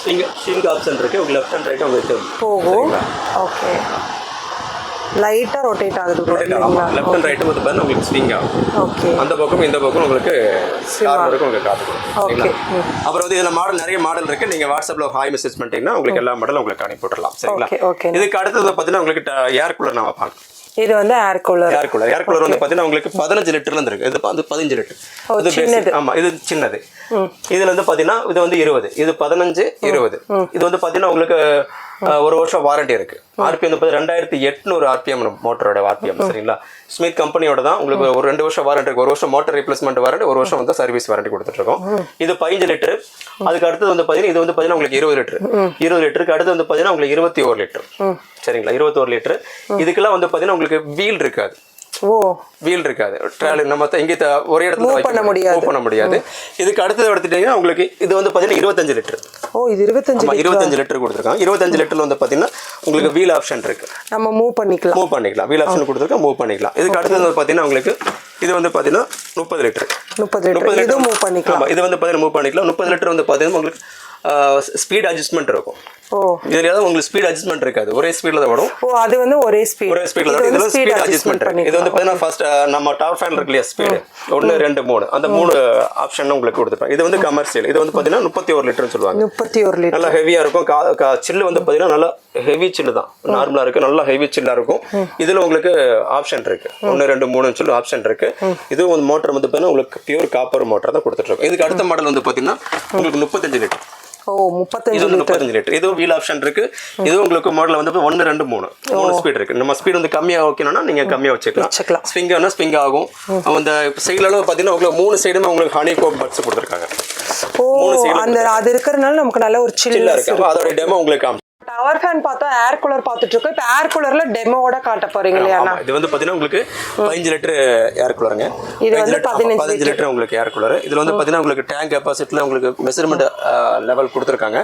ஸ்விங் ஸ்விங் ஆப்ஷன் இருக்கு. உங்களுக்கு லெஃப்ட் அண்ட் ரைட்டை உங்களுக்கு. போகும். ஓகே லைட்டா ரொட்டேட் ஆகுது லெஃப்ட் அண்ட் ரைட்டு வந்து உங்களுக்கு ஸ்விங் ஆகும். ஓகே அந்த பக்கம் இந்த பக்கம் உங்களுக்கு கார்னருக்கும் உங்களுக்கு கொடுக்கும். ஓகே அப்புறம் வந்து இதில் மாடல் நிறைய மாடல் இருக்கு. நீங்க வாட்ஸ்அப்ல ஹாய் மெசேஜ் பண்ணிட்டீங்கன்னா உங்களுக்கு எல்லா மாடலும் உங்களுக்கு அனுப்பி விட்டுறலாம். சரிங்களா? Okay. இதுக்கு அடுத்தது பார்த்தீங்கன்னா உங்களுக்கு ஏர் கூலர் நான் வைப்பாங்க இது வந்து air cooler air cooler air cooler வந்து பார்த்தீங்கன்னா உங்களுக்கு பதினஞ்சு லிட்டர்ல இருக்கு. இது வந்து பதினஞ்சு லிட்டர். இது சின்னது. basic. ஆமா இது சின்னது. இதுல வந்து பாத்தீங்கன்னா இது வந்து இருபது. இது பதினஞ்சு இருபது. இது வந்து பாத்தீங்கன்னா உங்களுக்கு ஒரு வருஷம் வாரண்டி இருக்கு. ஆர்பிஎம் வந்து ரெண்டாயிரத்தி எட்நூறு ஆர்பிஎம் மோட்டரோட ஆர்பிஎம் சரிங்களா? ஸ்மித் கம்பெனியோட தான் உங்களுக்கு ஒரு ரெண்டு வருஷம் வாரண்டி இருக்கு. ஒரு வருஷம் மோட்டர் ரீப்ளேஸ்மெண்ட் வாரண்டி ஒரு வருஷம் வந்து சர்வீஸ் வாரண்டி கொடுத்துட்டு இருக்கோம். இது பதினஞ்சு லிட்டர் அதுக்கு அடுத்தது வந்து பாத்தீங்கன்னா இது வந்து பாத்தீங்கன்னா உங்களுக்கு இருபது லிட்டர் இருபது லிட்டருக்கு அடுத்து வந்து பாத்தீங்கன்னா உங்களுக்கு இருபத்தி ஒரு லிட்டர் சரிங்களா? இருபத்தி ஒரு லிட்டர் இதுக்கெல்லாம் வந்து பாத்தீங்கன்னா உங்களுக்கு வீல் இருக்காது. ஓ. வீல் இருக்காது ட்ராலி நம்ம இங்கே ஒரே இடத்துல வைக்க பண்ண முடியாது. Move பண்ண முடியாது. இதுக்கு அடுத்தது எடுத்துட்டீங்கன்னா உங்களுக்கு இது வந்து பார்த்தீங்கன்னா இருபத்தஞ்சு லிட்டர். ஓ இது இருபத்தஞ்சு இருபத்தஞ்சு லிட்டர் கொடுத்துருக்காங்க. இருபத்தஞ்சு லிட்டர்ல வந்து பார்த்தீங்கன்னா உங்களுக்கு வீல் ஆப்ஷன் இருக்கு. நம்ம மூவ் பண்ணிக்கலாம். மூவ் பண்ணிக்கலாம். வீல் ஆப்ஷன் கொடுத்துருக்கா மூவ் பண்ணிக்கலாம். இதுக்கு அடுத்தது வந்து பார்த்தீங்கன்னா உங்களுக்கு இது வந்து பார்த்தீங்கன்னா முப்பது லிட்டர். முப்பது லிட்டர். இதுவும் மூவ் பண்ணிக்கலாம். இது வந்து பார்த்தீங்கன்னா மூவ் பண்ணிக்கலாம். முப்பது லிட்டர் வந்து பார்த்தீங்கன்னா உங்களுக்கு ஸ்பீட் அட்ஜஸ்ட்மெண்ட் இருக்கும். இதுல ஏதாவது உங்களுக்கு ஸ்பீட் அட்ஜஸ்ட்மெண்ட் இருக்காது. ஒரே ஸ்பீட்ல தான் வரும் ஓ அது வந்து ஒரே ஸ்பீட் ஒரே ஸ்பீட்ல இது தான் இதுல ஸ்பீட் அட்ஜஸ்ட்மெண்ட் இது வந்து பார்த்தீங்கன்னா ஃபர்ஸ்ட் நம்ம டாப் ஃபேன் இருக்கு இல்லையா ஸ்பீடு ஒன்று ரெண்டு மூணு. அந்த மூணு ஆப்ஷன் உங்களுக்கு கொடுத்துருப்பேன் இது வந்து கமர்ஷியல் இது வந்து பார்த்தீங்கன்னா முப்பத்தி ஒரு லிட்டர்னு சொல்லுவாங்க. முப்பத்தி ஒரு லிட்டர் நல்லா ஹெவியா இருக்கும். சில்லு வந்து பார்த்தீங்கன்னா நல்லா ஹெவி சில்லு தான். நார்மலா இருக்கு. நல்லா ஹெவி சில்லா இருக்கும். இதுல உங்களுக்கு ஆப்ஷன் இருக்கு. ஒன்று ரெண்டு மூணுன்னு சொல்லி ஆப்ஷன் இருக்கு. இதுவும் வந்து மோட்டர் வந்து பார்த்தீங்கன்னா உங்களுக்கு பியூர் காப்பர் மோட்டர் தான் கொடுத்துட்டு இருக்கோம். இதுக்கு அடுத்த மாடல் வந்து பார்த்தீங்கன்னா உங்களுக்கு முப்பத்தஞ்சு லிட்டர் முப்பத்தஞ்சு இது முப்பத்தஞ்சு லிட்டர். இதுவும் வீல் ஆப்ஷன் இருக்கு. இதுவும் உங்களுக்கு மாடல் வந்து ஒன்று ரெண்டு மூணு. மூணு ஸ்பீட் இருக்கு. நம்ம ஸ்பீட் வந்து கம்மியா வைக்கணும்னா நீங்க கம்மியா வச்சுக்கலாம். ஸ்விங் ஆனா ஸ்விங் ஆகும். அந்த சைடுல பாத்தீங்கன்னா உங்களுக்கு மூணு சைடுமே உங்களுக்கு ஹனி கோப் பட்ஸ் கொடுத்துருக்காங்க. ஓ அந்த அது இருக்கிறதுனால நமக்கு நல்ல ஒரு சில்லா இருக்கு. அதோட டெமோ உங்களுக்கு டவர் ஃபேன் பார்த்தா ஏர் கூலர் பார்த்துட்டு இருக்கோம் இப்போ ஏர் கூலர்ல டெமோவோட காட்ட போறீங்க இல்லையா ஆமா, இது வந்து பாத்தீங்கன்னா உங்களுக்கு பதினஞ்சு லிட்டர் ஏர் கூலருங்க இது வந்து 15 பதினஞ்சு லிட்டர். உங்களுக்கு ஏர் கூலர் இதுல வந்து பாத்தீங்கன்னா உங்களுக்கு டேங்க் கெப்பாசிட்டில உங்களுக்கு மெஷர்மெண்ட் லெவல் கொடுத்துருக்காங்க.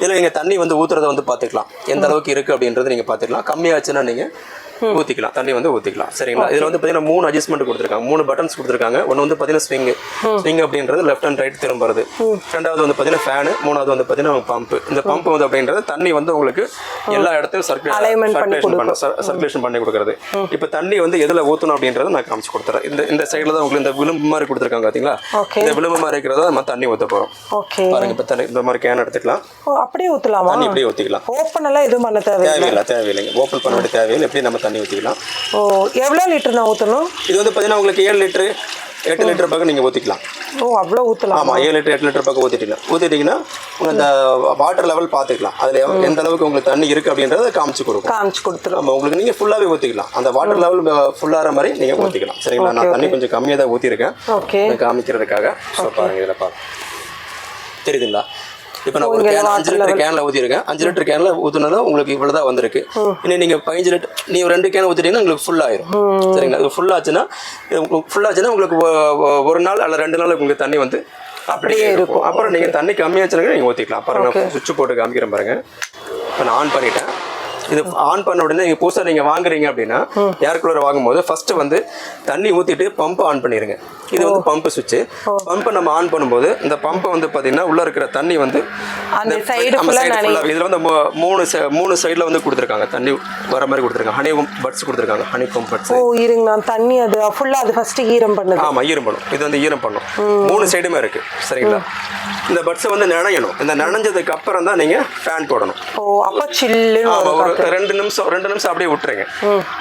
இதுல நீங்க தண்ணி வந்து ஊத்துறத வந்து பாத்துக்கலாம் எந்த அளவுக்கு இருக்கு அப்படின்றது நீங்க பாத்துக்கலாம் கம்மியாச்சுன்னா நீங்க ஊத்திக்கலாம். தண்ணி வந்து ஊத்திக்கலாம். சரிங்களா? இதுல வந்து பாத்தீங்கன்னா மூணு அட்ஜஸ்ட்மெண்ட் கொடுத்துருக்காங்க. மூணு பட்டன்ஸ் கொடுத்துருக்காங்க. ஒன்னு வந்து பாத்தீங்கன்னா ஸ்விங் ஸ்விங் அப்படின்றது லெஃப்ட் அண்ட் ரைட் திரும்புறது ரெண்டாவது வந்து பாத்தீங்கன்னா ஃபேனு மூணாவது வந்து பாத்தீங்கன்னா பம்ப் இந்த பம்ப் வந்து அப்படின்றது தண்ணி வந்து உங்களுக்கு எல்லா பண்ணி சர்க்குலேஷன் சர்க்குலேஷன் பண்ணி கொடுக்குறது. இப்போ தண்ணி வந்து எதுல ஊத்தணும் அப்படின்றத நான் காமிச்சு கொடுத்துறேன். இந்த இந்த சைடுல தான் உங்களுக்கு இந்த விளிம்பு மாதிரி கொடுத்துருக்காங்க பாத்தீங்களா? Okay. இந்த விளிம்பு மாதிரி இருக்கிறத நம்ம தண்ணி ஊத்த போறோம். ஓகே பாருங்க இப்போ தண்ணி இந்த மாதிரி கேன் எடுத்துக்கலாம். ஓ அப்படியே ஊத்தலாமா? தண்ணி இப்படியே ஊத்திக்கலாம். ஓப்பன் எல்லாம் எதுவும் பண்ண தேவை தேவையில்லை தேவையில்லைங்க. ஓப்பன் பண்ண வேண்டிய தேவையில்லை. எப்படி நம்ம தண்ணி ஊற்றிக்கலாம் ஓ எவ்வளோ லிட்டர் நான் ஊற்றணும் இது வந்து பார்த்தீங்கன்னா உங்களுக்கு ஏழு லிட்டரு எட்டு லிட்டர் பக்கம் நீங்கள் ஊற்றிக்கலாம் ஓ அவ்வளோ ஊற்றலாம் ஆமாம் ஏழு லிட்டர் எட்டு லிட்டர் பக்கம் ஊற்றிட்டீங்க ஊற்றிட்டீங்கன்னா உங்கள் அந்த வாட்டர் லெவல் பார்த்துக்கலாம் அதில் எந்த அளவுக்கு உங்களுக்கு தண்ணி இருக்குது அப்படின்றத காமிச்சு கொடுக்கும். காமிச்சு கொடுத்துரும். ஆமாம் உங்களுக்கு நீங்கள் ஃபுல்லாகவே ஊற்றிக்கலாம் அந்த வாட்டர் லெவல் ஃபுல்லாகிற மாதிரி நீங்கள் ஊற்றிக்கலாம் சரிங்களா? நான் தண்ணி கொஞ்சம் கம்மியாக தான் ஊற்றிருக்கேன் ஓகே. காமிக்கிறதுக்காக. ஸோ பாருங்க இதில் பாருங்க. தெரியுதுங்களா? இப்போ நான் ஒரு கேன் அஞ்சு லிட்டர் கேனில் ஊற்றிருக்கேன் அஞ்சு லிட்டர் கேனில் ஊற்றுனதும் உங்களுக்கு இவ்வளோ தான் வந்திருக்கு இன்னும் நீங்கள் பதினஞ்சு லிட்டர் நீ ஒரு ரெண்டு கேன் ஊற்றிட்டீங்கன்னா உங்களுக்கு ஃபுல் ஆயிரும். சரிங்களா? இது ஃபுல் ஆச்சுன்னா ஃபுல் ஆச்சுன்னா உங்களுக்கு ஒரு நாள் அல்ல ரெண்டு நாள் உங்களுக்கு தண்ணி வந்து அப்படியே இருக்கும். அப்புறம் நீங்கள் தண்ணி கம்மியாச்சுன்னா நீங்கள் ஊற்றிக்கலாம் அப்புறம் நான் சுவிட்ச் போட்டு காமிக்கிறேன் பாருங்க. இப்போ நான் ஆன் பண்ணிட்டேன். இது ஆன் பண்ண உடனே நீங்கள் புதுசாக நீங்கள் வாங்குறீங்க அப்படின்னா ஏர் கூலர் வாங்கும்போது ஃபர்ஸ்ட் வந்து தண்ணி ஊற்றிட்டு பம்ப் ஆன் பண்ணிடுங்க இது வந்து பம்ப் சுவிட்ச் பம்பை நம்ம ஆன் பண்ணும்போது இந்த பம்பை வந்து பார்த்தீங்கன்னா உள்ளே இருக்கிற தண்ணி வந்து இதுல வந்து மூணு மூணு சைடுல வந்து கொடுத்துருக்காங்க. தண்ணி வர மாதிரி கொடுத்துருக்காங்க. ஹனி பட்ஸ் கொடுத்துருக்காங்க. ஹனி பம்ப் பட்ஸ் ஓ இருங்க. நான் தண்ணி அது ஃபுல்லாக அது ஃபர்ஸ்ட் ஈரம் பண்ணுது. ஆமா ஈரம் பண்ணும். இது வந்து ஈரம் பண்ணும். மூணு சைடுமே இருக்கு. சரிங்களா? இந்த பட்ஸை வந்து நனையணும். இந்த நனைஞ்சதுக்கு அப்புறம் தான் நீங்க ஃபேன் போடணும். ஓ அப்போ சில்லுன்னு ரெண்டு நிமிஷம் ரெண்டு நிமிஷம் அப்படியே விட்டுருங்க.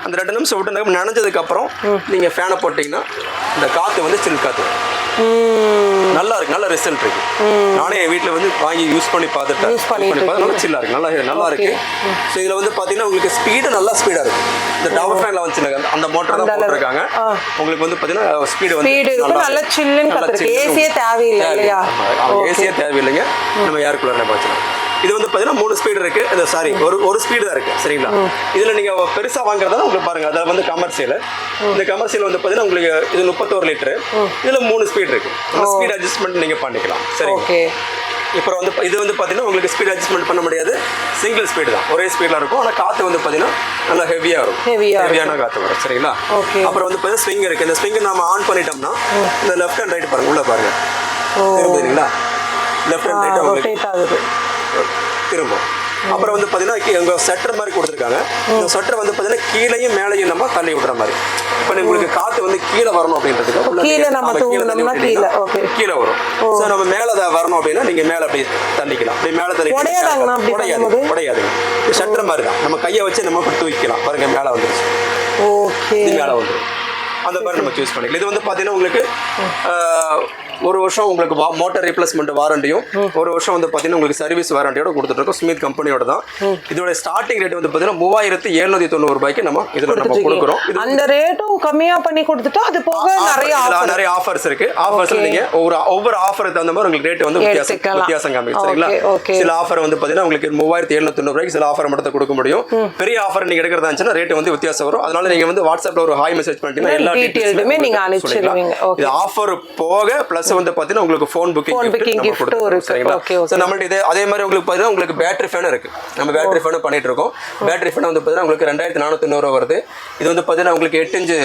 அந்த ரெண்டு நிமிஷம் விட்டு நனைஞ்சதுக்கு அப்புறம் நீங்க ஃபேனை போட்டீங்கன்னா இந்த காத்து வந்து சில் காத்து. நல்லா இருக்கு நல்ல ரிசல்ட் இருக்கு. நானே என் வீட்டில் வந்து வாங்கி யூஸ் பண்ணி பார்த்துட்டேன். பார்த்து நல்லா சில்லா இருக்கு நல்லா நல்லா இருக்கு. ஸோ இதில் வந்து பார்த்தீங்கன்னா உங்களுக்கு ஸ்பீடு நல்லா ஸ்பீடாக இருக்கு. இந்த டவர் ஃபேனில் வந்துச்சுனாங்க அந்த- மோட்டர் தான். போட்டிருக்காங்க. உங்களுக்கு வந்து பார்த்தீங்கன்னா ஸ்பீடு வந்து நல்லா சில்லுன்னு காத்திருக்கு. AC யே தேவையில்லை இல்லையா? ஏசியே தேவையில்லைங்க. நம்ம ஏர் கூலர் நம்ம வச்சுக்கலாம் இது வந்து பார்த்தீங்கன்னா மூணு ஸ்பீடு இருக்கு. இது சாரி ஒரு ஒரு ஸ்பீடு தான் இருக்கு. சரிங்களா? இதில் நீங்கள் பெருசாக வாங்குறதா உங்களுக்கு பாருங்க. அதில் வந்து கமர்ஷியல் இந்த கமர்ஷியல் வந்து பார்த்தீங்கன்னா உங்களுக்கு இது முப்பத்தோரு லிட்டரு இதில் மூணு ஸ்பீடு இருக்கு. ஸ்பீட் அட்ஜஸ்ட்மெண்ட் நீங்கள் பண்ணிக்கலாம். ஓகே. இப்போ வந்து இது வந்து பார்த்தீங்கன்னா உங்களுக்கு ஸ்பீட் அட்ஜஸ்ட்மெண்ட் பண்ண முடியாது. சிங்கிள் ஸ்பீடு தான். ஒரே ஸ்பீடில் இருக்கும். ஆனால் காற்று வந்து பார்த்தீங்கன்னா நல்லா ஹெவியாக இருக்கும். ஹெவியான காற்று வரும். சரிங்களா. அப்புறம் வந்து பார்த்தீங்கன்னா ஸ்விங் இருக்குது இந்த ஸ்விங் நம்ம ஆன் பண்ணிட்டோம்னா இந்த லெஃப்ட் ஹேண்ட் ரைட் பாருங்க. உள்ள பாருங்க. திரும்புறீங்களா லெஃப்ட் ஹேண்ட் ரைட் உங்களுக்கு திரும்பும். அப்புறம் வந்து பார்த்தீங்கன்னா இங்கே செட்டர் மாதிரி கொடுத்துருக்காங்க. இந்த செட்டர் வந்து பார்த்தீங்கன்னா கீழையும் மேலேயும் நம்ம தள்ளி விடுற மாதிரி. இப்போ உங்களுக்கு காற்று வந்து கீழே வரணும் அப்படின்றதுக்கு உள்ள கீழே நீங்க- நம்ம வரும். ஸோ நம்ம மேலே வரணும் அப்படின்னா நீங்கள் மேலே அப்படி தள்ளிக்கலாம். அப்படி மேலே தள்ளி உடையாது இது ஷட்டர் மாதிரி தான். நம்ம கையை வச்சு நம்ம தூக்கிக்கலாம். பாருங்க மேலே வந்துருச்சு. ஓகே. மேலே வந்துடும் அந்த மாதிரி நம்ம சூஸ் பண்ணிக்கலாம். இது வந்து பார்த்தீங்கன்னா உங்களுக்கு ஒரு வருஷம் உங்களுக்கு மோட்டார் ரீப்ளேஸ்மெண்ட் வாரண்டியும் ஒரு வருஷம் வந்து பார்த்தீங்கன்னா உங்களுக்கு சர்வீஸ் வாரண்டியோட கொடுத்துட்ருக்கோம் ஸ்மித் கம்பெனியோட தான். இதோட ஸ்டார்டிங் ரேட் வந்து பார்த்தீங்கன்னா மூவாயிரத்து எழுநூத்தி தொண்ணூறு ரூபாய்க்கு நம்ம இதில் நம்ம கொடுக்குறோம். அந்த ரேட்டும் கம்மியா பண்ணி கொடுத்துட்டா அது போக நிறைய ஆஃபர் நிறைய ஆஃபர்ஸ் இருக்கு. Offers Okay. நீங்க ஒவ்வொரு ஒவ்வொரு ஆஃபருக்கு தகுந்த மாதிரி உங்களுக்கு ரேட் வந்து வித்தியாசம். வித்தியாசம் காமி சரிங்களா. சில ஆஃபர் வந்து பாத்தீங்கன்னா உங்களுக்கு மூவாயிரத்தி எழுநூத்தி தொண்ணூறு ரூபாய்க்கு சில ஆஃபர் மட்டும் கொடுக்க முடியும். பெரிய ஆஃபர் நீங்க எடுக்கிறதா இருந்துச்சுன்னா ரேட் வந்து வித்தியாசம் வரும். அதனால நீங்க வந்து வாட்ஸ்அப்ல ஒரு ஹாய் மெசேஜ் பண்ணிட்டீங்கன்னா எல்லா Detailed டீடைல்ஸுமே உமே நீங்க அனுப்பிச்சிடுவீங்க. இது ஆஃபர் போக பிளஸ் வந்து பாத்தீங்கன்னா உங்களுக்கு ஃபோன் புக்கிங் booking gift கொடுத்துருக்கோம் இருக்கு. சரிங்களா. ஸோ நம்மள்ட்ட இதே அதே மாதிரி உங்களுக்கு பாத்தீங்கன்னா உங்களுக்கு பேட்டரி ஃபேன் இருக்கு. நம்ம பேட்டரி ஃபேனும் பண்ணிட்டு இருக்கோம் பேட்டரி ஃபேன் வந்து பாத்தீங்கன்னா உங்களுக்கு ரெண்டாயிரத்தி நானூத்தி தொண்ணூறு வருது. இது வந்து பாத்தீங்கன்னா உங்களுக்கு எட்டு இன்ச்சு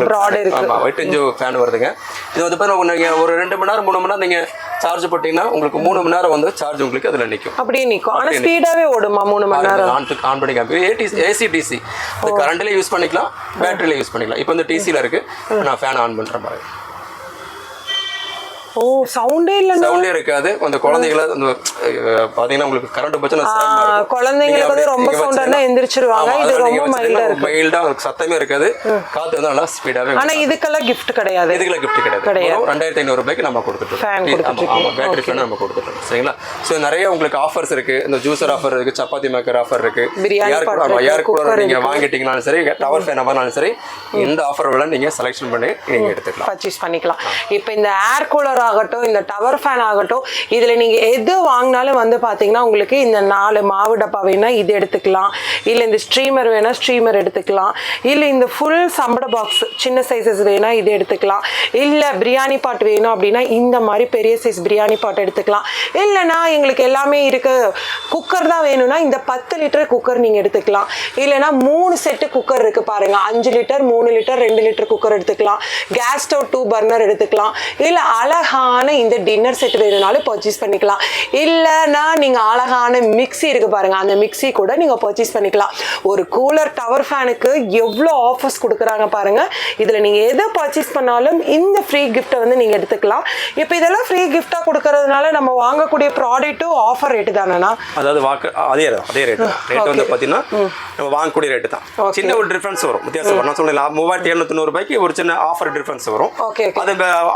Broad இருக்கு. ஆமா எட்டு இன்ச்சு ஃபேன் வருதுங்க. இது வந்து பாத்தீங்கன்னா நீங்க ஒரு ரெண்டு மணி நேரம் மூணு மணி நேரம் நீங்க சார்ஜ் போட்டீங்கன்னா உங்களுக்கு மூணு மணி நேரம் வந்து சார்ஜ் உங்களுக்கு அதுல நிக்கும். அப்படியே நிக்கும். ஆனா ஸ்பீடாவே ஓடுமா மூணு மணி நேரம்? ஆன் ஆன் பண்ணி ஏடி ஏசி டிசி கரண்ட்லேயே யூஸ் பண்ணிக்கலாம் பேட்டரியில யூஸ் பண்ணிக்கலாம். இப்போ இந்த டிசியில் இருக்கு. நான் ஃபேன் ஆன் பண்ற மாதிரி. ஓ சவுண்டே இல்லைன்னா சவுண்டே இருக்காது. அந்த குழந்தைகளை அந்த பாத்தீங்கன்னா உங்களுக்கு கரண்ட் இருக்கும். குழந்தைங்களுக்கு வந்து ரொம்ப ஆனா எந்திரிச்சிருவாங்க. இது ரொம்ப mild-ஆ இருக்கு. உங்களுக்கு சத்தமே இருக்காது. காத்து வந்து நல்லா ஸ்பீடாவே ஆனா இதுக்கெல்லாம் gift கிடையாது. இதுக்குள்ள கிஃப்ட் கிடையாது. கிடையாது. ரெண்டாயிரத்தி ஐநூறு ரூபாய்க்கு நம்ம கொடுத்துட்டு Fan ஆமா ஃபேன் நம்ம கொடுத்துட்டோம் சரிங்களா? ஸோ நிறைய உங்களுக்கு ஆஃபர்ஸ் இருக்கு. இந்த ஜூசர் ஆஃபர் இருக்கு சப்பாத்தி மேக்கர் ஆஃபர் இருக்கு. ஏர் கூலர் cooker நீங்க. வாங்கிட்டீங்கனாலும் சரி டவர் ஃபேன் வாங்கினாலும் சரி இந்த ஆஃபர் நீங்க செலெக்ஷன் பண்ணி நீங்க எடுத்துக்கலாம். பர்ச்சேஸ் பண்ணிக்கலாம். இப்போ இந்த ஏர் கூலர் ஆகட்டும் இந்த டவர் ஃபேன் ஆகட்டும் இதில் நீங்கள் எது வாங்கினாலும் வந்து பார்த்தீங்கன்னா உங்களுக்கு இந்த நாலு மாவு டப்பா வேணால் இது எடுத்துக்கலாம். இல்லை இந்த ஸ்ட்ரீமர் வேணால் ஸ்ட்ரீமர் எடுத்துக்கலாம். இல்லை இந்த ஃபுல் சம்பட பாக்ஸ் சின்ன சைஸஸ் வேணால் இது எடுத்துக்கலாம். இல்லை பிரியாணி பாட் வேணும் அப்படின்னா இந்த மாதிரி பெரிய சைஸ் பிரியாணி பாட் எடுத்துக்கலாம். இல்லைன்னா எங்களுக்கு எல்லாமே இருக்கு. குக்கர் தான் வேணும்னா இந்த பத்து லிட்டர் குக்கர் நீங்கள் எடுத்துக்கலாம். இல்லைன்னா மூணு செட்டு குக்கர் இருக்கு பாருங்க. அஞ்சு லிட்டர் மூணு லிட்டர் ரெண்டு லிட்டர் குக்கர் எடுத்துக்கலாம். கேஸ் ஸ்டவ் டூ பர்னர் எடுத்துக்கலாம். இல்லை அழகான இந்த டின்னர் செட் வேணும்னாலும் பர்ச்சேஸ் பண்ணிக்கலாம். இல்லைன்னா நீங்கள் அழகான மிக்ஸி இருக்கு பாருங்க. அந்த மிக்ஸி கூட நீங்கள் பர்ச்சேஸ் பண்ணிக்கலாம். ஒரு கூலர் டவர் ஃபேனுக்கு எவ்வளோ ஆஃபர்ஸ் கொடுக்குறாங்க பாருங்க. இதில் நீங்கள் எதை பர்ச்சேஸ் பண்ணாலும் இந்த ஃப்ரீ கிஃப்ட்டை வந்து நீங்கள் எடுத்துக்கலாம். இப்போ இதெல்லாம் ஃப்ரீ கிஃப்டாக கொடுக்கறதுனால நம்ம வாங்கக்கூடிய ப்ராடக்ட்டும் ஆஃபர் ரேட்டு தானேண்ணா? அதாவது வாக்கு அதே தான் அதே ரேட்டு தான். ரேட் வந்து பார்த்தீங்கன்னா நம்ம வாங்கக்கூடிய ரேட்டு தான். சின்ன ஒரு டிஃபரன்ஸ் வரும். வித்தியாசம் நான் சொன்னேன் மூவாயிரத்தி எழுநூத்தி ரூபாய்க்கு ஒரு சின்ன ஆஃபர் டிஃபரன்ஸ் வரும். Okay. அது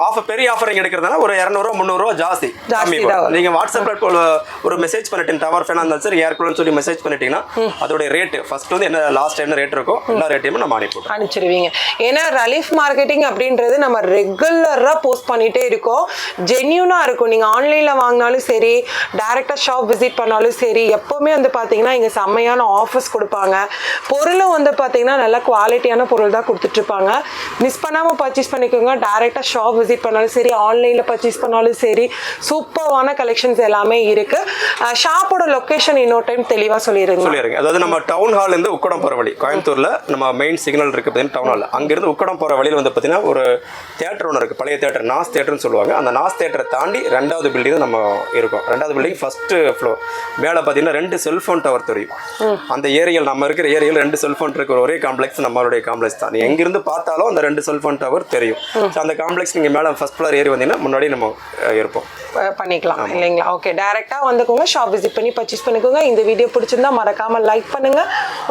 ஆஃபர் பெரிய ஆஃபர் இங்கே எடுக்கிறதுனால ஒரு இரநூறுவா முந்நூறுவா ஜாஸ்தி. கம்மி. நீங்க வாட்ஸ்அப்ல ஒரு மெசேஜ் பண்ணிட்டேன் டவர் ஃபேனா இருந்தாலும் சரி ஏர் கூலர்னு சொல்லி மெசேஜ் பண்ணிட்டீங்கன்னா அதோட ரேட்டு ஃபர்ஸ்ட் வந்து என்ன லாஸ்ட் என்ன ரேட் இருக்கோ எல்லா ரேட்டையுமே நம்ம அனுப்பிவிட்டோம் அனுப்பிச்சிடுவீங்க ஏன்னா ரிலீஃப் மார்க்கெட்டிங் அப்படின்றது நம்ம ரெகுலராக போஸ்ட் பண்ணிட்டே இருக்கோம். ஜென்யூனாக இருக்கும். நீங்கள் ஆன்லைனில் வாங்கினாலும் சரி டேரெக்டாக ஷாப் விசிட் பண்ணாலும் சரி எப்போவுமே வந்து பார்த்தீங்கன்னா இங்கே செம்மையான ஆஃபர்ஸ் கொடுப்பாங்க. பொருளும் வந்து பார்த்தீங்கன்னா நல்ல குவாலிட்டியான பொருள் தான் கொடுத்துட்ருப்பாங்க மிஸ் பண்ணாமல் பர்ச்சேஸ் பண்ணிக்கோங்க. டேரெக்டாக ஷாப் விசிட் பண்ணாலும் சரி ஆன்லைனில் பர்ச்சேஸ் பண்ணாலும் சரி சூப்பர்வான கலெக்ஷன்ஸ் எல்லாமே இருக்குது ஷாப்போட லொக்கேஷன் இன்னொரு டைம் தெளிவாக சொல்லிடுங்க சொல்லிடுங்க அதாவது நம்ம டவுன் ஹால் இருந்து உக்கடம் போகிற வழி கோயம்புத்தூர்ல நம்ம மெயின் சிக்னல் இருக்கு பார்த்தீங்கன்னா டவுன் ஹால் அங்கிருந்து உக்கடம் போகிற வழியில் வந்து பார்த்தீங்கன்னா ஒரு தேட்டர் ஒன்று இருக்கு பழைய தேட்டர் நாஸ் தேட்டர்னு சொல்லுவாங்க. அந்த நாஸ் தேட்டரை தாண்டி ரெண்டாவது பில்டிங் நம்ம இருக்கோம். ரெண்டாவது பில்டிங் ஃபர்ஸ்ட் ஃப்ளோர் மேலே பார்த்தீங்கன்னா ரெண்டு செல்ஃபோன் டவர் தெரியும். அந்த ஏரியாவில் நம்ம இருக்கிற ஏரியாவில் ரெண்டு செல்ஃபோன் இருக்கிற ஒரே காம்ப்ளெக்ஸ் நம்மளுடைய காம்ப்ளெக்ஸ் தான். எங்கிருந்து பார்த்தாலும் அந்த ரெண்டு செல்ஃபோன் டவர் தெரியும். ஸோ அந்த காம்ப்ளெக்ஸ் நீங்கள் மேலே ஃபர்ஸ்ட் ஃப்ளோர் ஏறி வந்தீங்கன்னா முன்னாடி நம்ம இருப்போம். பண்ணிக்கலாம் இல்லைங்களா? ஓகே டைரெக்டாக வந்துக்கோங்க ஷாப் விசிட் பண்ணி பர்ச்சேஸ் பண்ணிக்கோங்க. இந்த வீடியோ பிடிச்சிருந்தா மறக்காம லைக் பண்ணுங்க.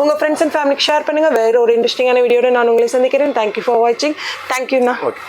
உங்க ஃப்ரெண்ட்ஸ் அண்ட் ஃபேமிலிக்கு ஷேர் பண்ணுங்க. வேற ஒரு இன்ட்ரெஸ்டிங்கான வீடியோட நான் உங்களை சந்திக்கிறேன். தேங்க்யூ ஃபார் வாட்சிங் தேங்க்யூண்ணா ஓகே